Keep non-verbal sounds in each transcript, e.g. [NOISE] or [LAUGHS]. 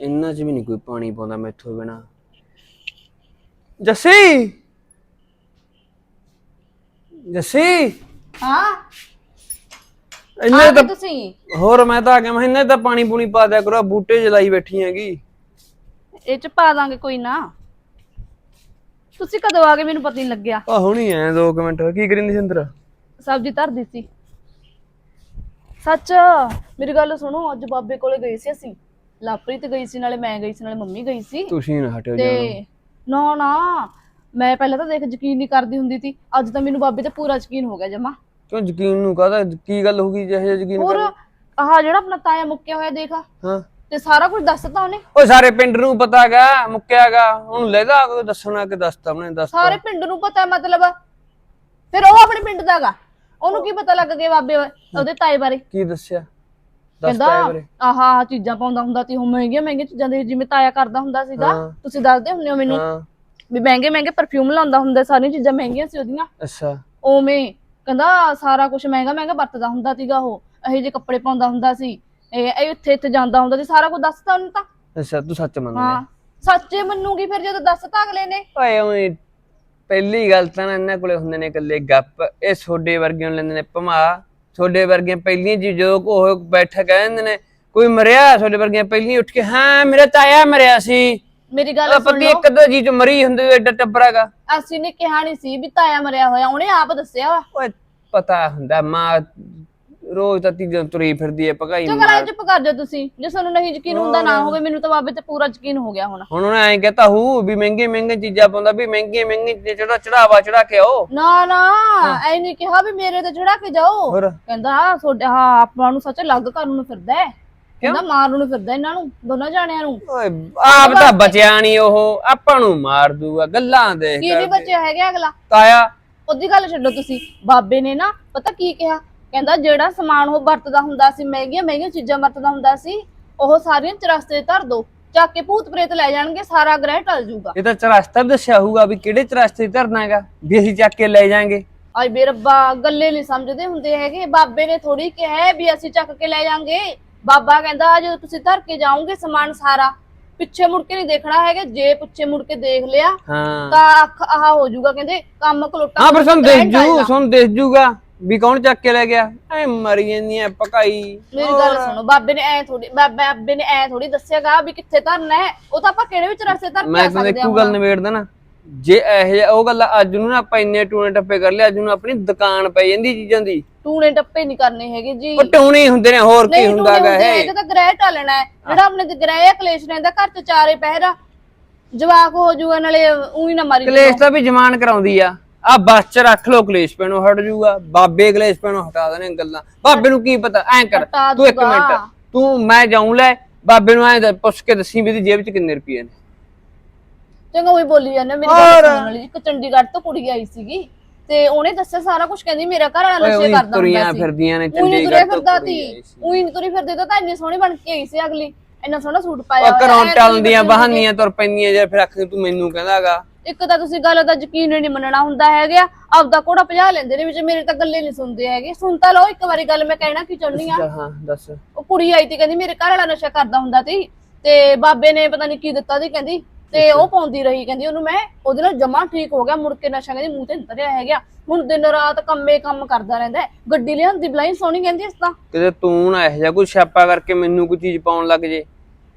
ਇੰਨਾ ਚ ਵੀ ਨਹੀਂ ਕੋਈ ਪਾਣੀ ਪਾਉਂਦਾ ਮੈਥੋਂ ਬਿਨਾ। ਜੱਸੀ! ਜੱਸੀ! ਹਾਂ? ਇੰਨੇ ਤਾਂ ਤੁਸੀਂ? ਹੋਰ ਮੈਂ ਤਾਂ ਆ ਗਿਆ ਮੈਂ ਇੰਨੇ ਤਾਂ ਪਾਣੀ ਪੂਣੀ ਪਾ ਦਿਆ ਕਰੋ ਆਹ ਬੂਟੇ ਜਲਾਈ ਬੈਠੀ ਹੈਗੀ। ਇਹ ਚ ਪਾ ਦਾਂਗੇ ਕੋਈ ਨਾ। ਤੁਸੀਂ ਕਦੋਂ ਆ ਗਏ ਮੈਨੂੰ ਪਤਾ ਨਹੀਂ ਲੱਗਿਆ। ਆ ਹੁਣੀ ਐ ਦੋ ਕੁ ਮਿੰਟ ਕੀ ਕਰਿੰਦੀ ਸੀ ਅੰਦਰ? ਸਬਜ਼ੀ ਧਰਦੀ ਸੀ। ਸੱਚ ਮੇਰੀ ਗੱਲ ਸੁਣੋ ਅੱਜ ਬਾਬੇ ਕੋਲੇ ਗਏ ਸੀ ਅਸੀਂ। ਲਾਪਰੀਤ ਗਈ ਸੀ ਨਾਲੇ ਮੈਂ ਗਈ ਸੀ ਨਾਲੇ ਮੰਮੀ ਗਈ ਸੀ। ਤੁਸੀਂ ਨਾ ਹਟਿਓ ਤੇ ਨਾ ਨਾ ਮੈਂ ਪਹਿਲਾਂ ਤਾਂ ਦੇਖ ਯਕੀਨ ਨਹੀਂ ਕਰਦੀ ਹੁੰਦੀ ਸੀ ਅੱਜ ਤਾਂ ਮੈਨੂੰ ਬਾਬੇ ਤੇ ਪੂਰਾ ਯਕੀਨ ਹੋ ਗਿਆ ਜਮਾ। ਕਿਉਂ ਯਕੀਨ ਨੂੰ ਕਹਦਾ ਕੀ ਗੱਲ ਹੋ ਗਈ ਜਿਹੇ ਜਿਹਾ ਯਕੀਨ ਹੋਰ ਆਹ ਜਿਹੜਾ ਆਪਣਾ ਤਾਇਆ ਮੁੱਕਿਆ ਹੋਇਆ ਦੇਖ ਹਾਂ। ਤੇ ਸਾਰਾ ਕੁਝ ਦੱਸਤਾ ਉਹਨੇ? ਉਹ ਸਾਰੇ ਪਿੰਡ ਨੂੰ ਪਤਾਗਾ ਮੁੱਕਿਆਗਾ ਉਹਨੂੰ ਲੈਦਾ ਦੱਸਣਾ ਕਿ ਦੱਸਤਾ ਉਹਨੇ ਦੱਸਤਾ ਸਾਰੇ ਪਿੰਡ ਨੂੰ ਪਤਾ ਹੈ ਮਤਲਬ। ਫਿਰ ਉਹ ਆਪਣੇ ਪਿੰਡ ਦਾਗਾ ਉਹਨੂੰ ਕੀ ਪਤਾ ਲੱਗ ਗਿਆ ਬਾਬੇ ਉਹਦੇ ਤਾਏ ਬਾਰੇ। ਕੀ ਦੱਸਿਆ? ਕਹਿੰਦਾ ਆਹ ਆਹ ਚੀਜ਼ਾਂ ਪਾਉਂਦਾ ਹੁੰਦਾ ਸੀ ਉਹ ਮਹਿੰਗੀਆਂ ਮਹਿੰਗੀਆਂ ਚੀਜ਼ਾਂ ਦੇ ਜਿਵੇਂ ਤਾਇਆ ਕਰਦਾ ਹੁੰਦਾ ਸੀਗਾ। ਹਾਂ। ਤੁਸੀਂ ਦੱਸਦੇ ਹੁੰਦੇ ਹੋ ਮੈਨੂੰ ਹਾਂ। ਵੀ ਮਹਿੰਗੇ ਮਹਿੰਗੇ ਪਰਫਿਊਮ ਲਾਉਂਦਾ ਹੁੰਦਾ ਸਾਰੀਆਂ ਚੀਜ਼ਾਂ ਮਹਿੰਗੀਆਂ ਸੀ ਉਹਦੀਆਂ। ਅੱਛਾ। ਉਵੇਂ ਕਹਿੰਦਾ ਸਾਰਾ ਕੁਝ ਮਹਿੰਗਾ ਮਹਿੰਗਾ ਵਰਤਦਾ ਹੁੰਦਾ ਸੀਗਾ ਉਹ। ਇਹੋ ਜਿਹੇ ਕੱਪੜੇ ਪਾਉਂਦਾ ਹੁੰਦਾ ਸੀ। ਇਹ ਇਹ ਇੱਥੇ ਇੱਥੇ ਜਾਂਦਾ ਹੁੰਦਾ ਸੀ। ਸਾਰਾ ਕੁਝ ਦੱਸਤਾ ਉਹਨੂੰ ਤਾਂ। ਅੱਛਾ ਤੂੰ ਸੱਚ ਹਾਂ। ਸੱਚੇ ਮੰਨੂਗੀ ਫਿਰ ਜਦੋਂ ਦੱਸਤਾ ਅਗਲੇ ਨੇ। ਓਏ ਓਏ ਪਹਿਲੀ ਗੱਲ ਤਾਂ ਨਾ ਇਹਨਾਂ ਕੋਲੇ ਹੁੰਦੇ ਨੇ ਇਕੱਲੇ ਗੱਪ। ਇਹ ਛੋਡੇ ਵਰਗਿਆਂ ਨੂੰ ਲੈਂਦੇ ਨੇ ਭਮਾ। ਛੋਡੇ ਵਰਗੀਆਂ ਪਹਿਲੀਆਂ ਜੀ ਜਦੋਂ ਉਹ ਬੈਠਾ ਕਹਿੰਦੇ ਨੇ ਕੋਈ ਮਰਿਆ ਛੋਡੇ ਵਰਗੀਆਂ ਪਹਿਲੀਆਂ ਉੱਠ ਕੇ ਹਾਂ ਮੇਰਾ ਤਾਇਆ ਮਰਿਆ ਸੀ। ਮੇਰੀ ਗੱਲ ਸੁਣ ਲਓ। ਇੱਕ ਦੋ ਜੀ ਚ ਮਰੀ ਹੁੰਦੀ ਐਡਾ ਟੱਬਰਾਗਾ ਅਸੀਂ ਨੇ ਕਿਹਾ ਨਹੀਂ ਸੀ ਵੀ ਤਾਇਆ ਮਰਿਆ ਹੋਇਆ ਉਹਨੇ ਆਪ ਦੱਸਿਆ ਵਾ। ਓਏ ਪਤਾ ਹੁੰਦਾ ਮਾਂ ਰੋਜ਼ ਤਾਂ ਤੀਜਾ ਤੁਰੀ ਫਿਰਦੀ ਐ ਪਕਾਈ ਚੰਗਾ ਰਾਜ ਚੁੱਪ ਕਰ ਜਾਓ ਤੁਸੀਂ। ਜੇ ਤੁਹਾਨੂੰ ਨਹੀਂ ਯਕੀਨ ਹੁੰਦਾ ਨਾ ਹੋਵੇ ਮੈਨੂੰ ਤਾਂ ਬਾਬੇ ਤੇ ਪੂਰਾ ਯਕੀਨ ਹੋ ਗਿਆ ਹੁਣ। ਹੁਣ ਉਹਨੇ ਐਂ ਕਹਤਾ ਹੂ ਵੀ ਮਹਿੰਗੇ ਮਹਿੰਗੇ ਚੀਜ਼ਾਂ ਪਾਉਂਦਾ ਵੀ ਮਹਿੰਗੇ ਮਹਿੰਗੇ ਚੜਾ ਚੜਾਵਾ ਚੜਾ ਕੇ ਆਓ। ਨਾ ਨਾ ਐ ਨਹੀਂ ਕਿਹਾ ਵੀ ਮੇਰੇ ਤੇ ਚੜਾ ਕੇ ਜਾਓ। ਹੋਰ। ਕਹਿੰਦਾ ਤੁਹਾਡੇ ਹਾਂ ਆਪਾਂ ਨੂੰ ਸੱਚ ਅਲੱਗ ਕਰਨ ਨੂੰ ਫਿਰਦਾ ਹੈ ਕਹਿੰਦਾ ਮਾਰਨ ਨੂੰ ਫਿਰਦਾ ਇਹਨਾਂ ਨੂੰ ਦੋਨਾਂ ਜਾਣਿਆਂ ਨੂੰ। ਓਏ ਆਪ ਤਾਂ ਬਚਿਆ ਨਹੀਂ ਉਹ ਆਪਾਂ ਨੂੰ ਮਾਰ ਦੂਗਾ ਗੱਲਾਂ ਦੇਖ ਕੀ ਨਹੀਂ ਬਚਿਆ ਹੈਗਾ ਅਗਲਾ? ਤਾਇਆ। ਉਹਦੀ ਗੱਲ ਛੱਡੋ ਤੁਸੀਂ। ਬਾਬੇ ਨੇ ਨਾ ਪਤਾ ਕੀ ਕਿਹਾ? ਕਹਿੰਦਾ ਜਿਹੜਾ ਸਮਾਨ ਉਹ ਵਰਤਦਾ ਹੁੰਦਾ ਸੀ ਮਹਿੰਗੀਆਂ ਮਹਿੰਗੀਆਂ ਚੀਜ਼ਾਂ ਵਰਤਦਾ ਹੁੰਦਾ ਸੀ ਉਹ ਸਾਰੀਆਂ ਚਰਸਤੇ ਧਰ ਦੋ ਚੱਕ ਕੇ ਭੂਤ ਪ੍ਰੇਤ ਲੈ ਜਾਣਗੇ ਸਾਰਾ ਗ੍ਰਹਿ ਟਲ ਜਾਊਗਾ। ਇਹ ਤਾਂ ਚਰਸਤਾ ਦੱਸਿਆ ਹੋਊਗਾ ਵੀ ਕਿਹੜੇ ਚਰਸਤੇ ਧਰਨਾ ਹੈਗਾ ਵੀ ਅਸੀਂ ਚੱਕ ਕੇ ਲੈ ਜਾਾਂਗੇ। ਆਏ ਬੇ ਰੱਬਾ ਗੱਲੇ ਨਹੀਂ ਸਮਝਦੇ ਹੁੰਦੇ ਹੈਗੇ। ਬਾਬੇ ਨੇ ਥੋੜੀ ਕਿਹਾ ਹੈ ਵੀ ਅਸੀਂ ਚੱਕ ਕੇ ਲੈ ਜਾਾਂਗੇ। ਬਾਬਾ ਕਹਿੰਦਾ ਜਦੋਂ ਤੁਸੀਂ ਧਰ ਕੇ ਜਾਓਗੇ ਸਮਾਨ ਸਾਰਾ। ਪਿੱਛੇ ਮੁੜ ਕੇ ਨਹੀਂ ਦੇਖਣਾ ਹੈਗਾ ਜੇ ਪਿੱਛੇ ਮੁੜ ਕੇ ਦੇਖ ਲਿਆ ਹਾਂ। ਤਾਂ ਅੱਖ ਆਹ ਹੋ ਜਾਊਗਾ। ਕਹਿੰਦੇ ਕੰਮ ਕਲੋਟਾ ਹਾਂ ਫਿਰ ਸਾਨੂੰ ਦੇਖ ਜੂ। ਸਾਨੂੰ ਦੇਖ ਜੂਗਾ। ਵੀ ਕੌਣ ਚੱਕ ਕੇ ਲੈ ਗਿਆ? ਐ ਮਰੀ ਜਾਂਦੀਆਂ ਪਕਾਈ। ਮੇਰੀ ਗੱਲ ਸੁਣੋ ਬਾਬੇ ਨੇ ਐ ਥੋੜੀ ਬਾਬੇ ਨੇ ਐ ਥੋੜੀ ਦੱਸਿਆਗਾ ਵੀ ਕਿੱਥੇ ਧਰਨਾ ਹੈ ਉਹ ਤਾਂ ਆਪਾਂ ਕਿਹੜੇ ਵਿੱਚ ਰਸਤੇ ਧਰ ਮੈਂ ਇੱਕੋ ਗੱਲ ਨਿਬੇੜ ਦੇਣਾ ਜੇ ਇਹ ਜਿਹਾ ਉਹ ਗੱਲ ਅੱਜ ਨੂੰ ਨਾ ਆਪਾਂ ਇੰਨੇ ਟੂਣੇ ਟੱਪੇ ਕਰ ਲਿਆ ਅੱਜ ਨੂੰ ਆਪਣੀ ਦੁਕਾਨ ਪੈ ਜਾਂਦੀ ਚੀਜ਼ਾਂ ਦੀ। ਟੂਣੇ ਟੱਪੇ ਨਹੀਂ ਕਰਨੇ ਹੈਗੇ ਜੀ। ਉਹ ਟੂਣੇ ਹੀ ਹੁੰਦੇ ਨੇ ਹੋਰ ਕੀ ਨਹੀਂ ਟੂਣੇ ਹੁੰਦਾਗਾ ਹੁੰਦੇ ਇਹ। ਇਹਦਾ ਤਾਂ ਗ੍ਰਹਿ ਟਾਲਣਾ ਹੈ। ਜਿਹੜਾ ਆਪਣੇ ਤੇ ਗ੍ਰਹਿ ਹੈ ਕਲੇਸ਼ ਰਹਿੰਦਾ ਘਰ ਚ ਚਾਰੇ ਪਹਿਰਾ। ਜਵਾਕ ਹੋ ਜੂਗਾ ਨਾਲੇ ਉਹੀ ਨਾ ਮਾਰੀ ਕਲੇਸ਼ ਤਾਂ ਵੀ ਜਮਾਨ ਕਰਾਉਂਦੀ ਆ। ਆ ਬਸ ਚ ਰੱਖ ਲੋ ਕਲੇਸ਼ ਪੈਣੋਂ ਹਟ ਜੂਗਾ। ਬਾਬੇ ਕਲੇਸ਼ ਪੈਣੋਂ ਹਟਾ ਦੇਣੇ ਗੱਲਾਂ। ਬਾਬੇ ਨੂੰ ਕੀ ਪਤਾ? ਐਂ ਕਰ ਹਟਾ ਤੂੰ ਇੱਕ ਦੂਗਾ। ਮਿੰਟ ਤੂੰ ਮੈਂ ਜਾਉਂ ਲੈ ਬਾਬੇ ਨੂੰ ਐਂ ਪੁੱਛ ਕੇ ਦੱਸੀ ਵੀ ਦੀ ਜੇਬ ਚ ਕਿੰਨੇ ਰੁਪਏ ਨੇ। ਚੰਗਾ ਉਹੀ ਬੋਲੀ ਜਾਂਦੇ ਮੇਰੀ ਗੱਲ ਸੁਣਨ ਵਾਲੀ। ਇੱਕ ਚੰਡੀਗੜ੍ਹ ਤੋਂ ਕੁੜੀ ਆਈ ਸੀਗੀ ਤੇ ਉਹਨੇ ਦੱਸਿਆ ਸਾਰਾ ਕੁਝ ਕਹਿੰਦੀ ਮੇਰਾ ਘਰ ਵਾਲਾ ਓਏ ਨਸ਼ੇ ਉਹੀ ਕਰਦਾ ਤੁਰੀਆਂ ਹੁੰਦਾ ਸੀ। ਫਿਰਦੀਆਂ ਨੇ ਉਹੀ ਨੀ ਚੰਡੀਗੜ੍ਹ ਤੋਂ ਫਿਰਦਾ ਕੁੜੀ ਸੀ। ਆਈ ਸੀ। ਉਹੀ ਨੀ ਤੁਰੀ ਫਿਰਦੀ ਤਾਂ ਇੰਨੀ ਸੋਹਣੀ ਬਣ ਕੇ ਆਈ ਸੀ ਅਗਲੀ। ਇੰਨਾ ਸੋਹਣਾ ਸੂਟ ਪਾਇਆ ਉਹ ਘਰੋਂ ਹੋਇਆ, ਐਂ ਟਲਦੀਆਂ ਤੁਰੀ ਬਹਾਨੀਆਂ ਤੁਰ ਪੈਂਦੀਆਂ ਜੇ ਫਿਰ ਆਖੇ ਤੂੰ ਮੈਨੂੰ ਕਹਿੰਦਾਗਾ। ਇੱਕ ਤਾਂ ਤੁਸੀਂ ਗੱਲ ਦਾ ਯਕੀਨ ਨਹੀਂ ਮੰਨਣਾ ਹੁੰਦਾ ਹੈਗਾ ਆਪਦਾ ਕੋੜਾ ਭਜਾ ਲੈਂਦੇ ਨੇ ਵਿੱਚ ਮੇਰੇ ਤਾਂ ਗੱਲੇ ਨਹੀਂ ਸੁਣਦੇ ਹੈਗੇ। ਸੁਣ ਤਾਂ ਲਓ ਇੱਕ ਵਾਰੀ ਗੱਲ ਮੈਂ ਕਹਿਣਾ ਕੀ ਚਾਹੁੰਦੀ ਆ। ਚੱਲ ਹਾਂ ਦੱਸ। ਉਹ ਕੁੜੀ ਆਈ ਤੀ ਕਹਿੰਦੀ ਮੇਰੇ ਘਰ ਵਾਲਾ ਨਸ਼ਾ ਕਰਦਾ ਹੁੰਦਾ ਸੀ ਤੇ ਬਾਬੇ ਨੇ ਪਤਾ ਨਹੀਂ ਕੀ ਦਿੱਤਾ ਸੀ ਕਹਿੰਦੀ। ਤੇ ਉਹ ਪਾਉਂਦੀ ਰਹੀ ਕਹਿੰਦੀ ਉਹਨੂੰ ਮੈਂ ਉਹਦੇ ਨਾਲ ਜਮਾ ਠੀਕ ਹੋ ਗਿਆ ਮੁੜ ਕੇ ਨਸ਼ਾ ਕਹਿੰਦੀ ਮੂੰਹ ਤੇ ਨੀ ਉਤਰਿਆ ਹੈਗਾ। ਹੁਣ ਦਿਨ ਰਾਤ ਕੰਮੇ ਕੰਮ ਕਰਦਾ ਰਹਿੰਦਾ ਹੈ। ਗੱਡੀ ਲਿਆਂਦੀ ਬਲਾਈ ਸੋਹਣੀ ਕਹਿੰਦੀ ਇਸ ਤਾਂ। ਕਿਤੇ ਤੂੰ ਨਾ ਇਹੋ ਜਿਹਾ ਕੋਈ ਛਾਪਾ ਕਰਕੇ ਮੈਨੂੰ ਕੋਈ ਚੀਜ਼ ਪਾਉਣ ਲੱਗ ਜੇ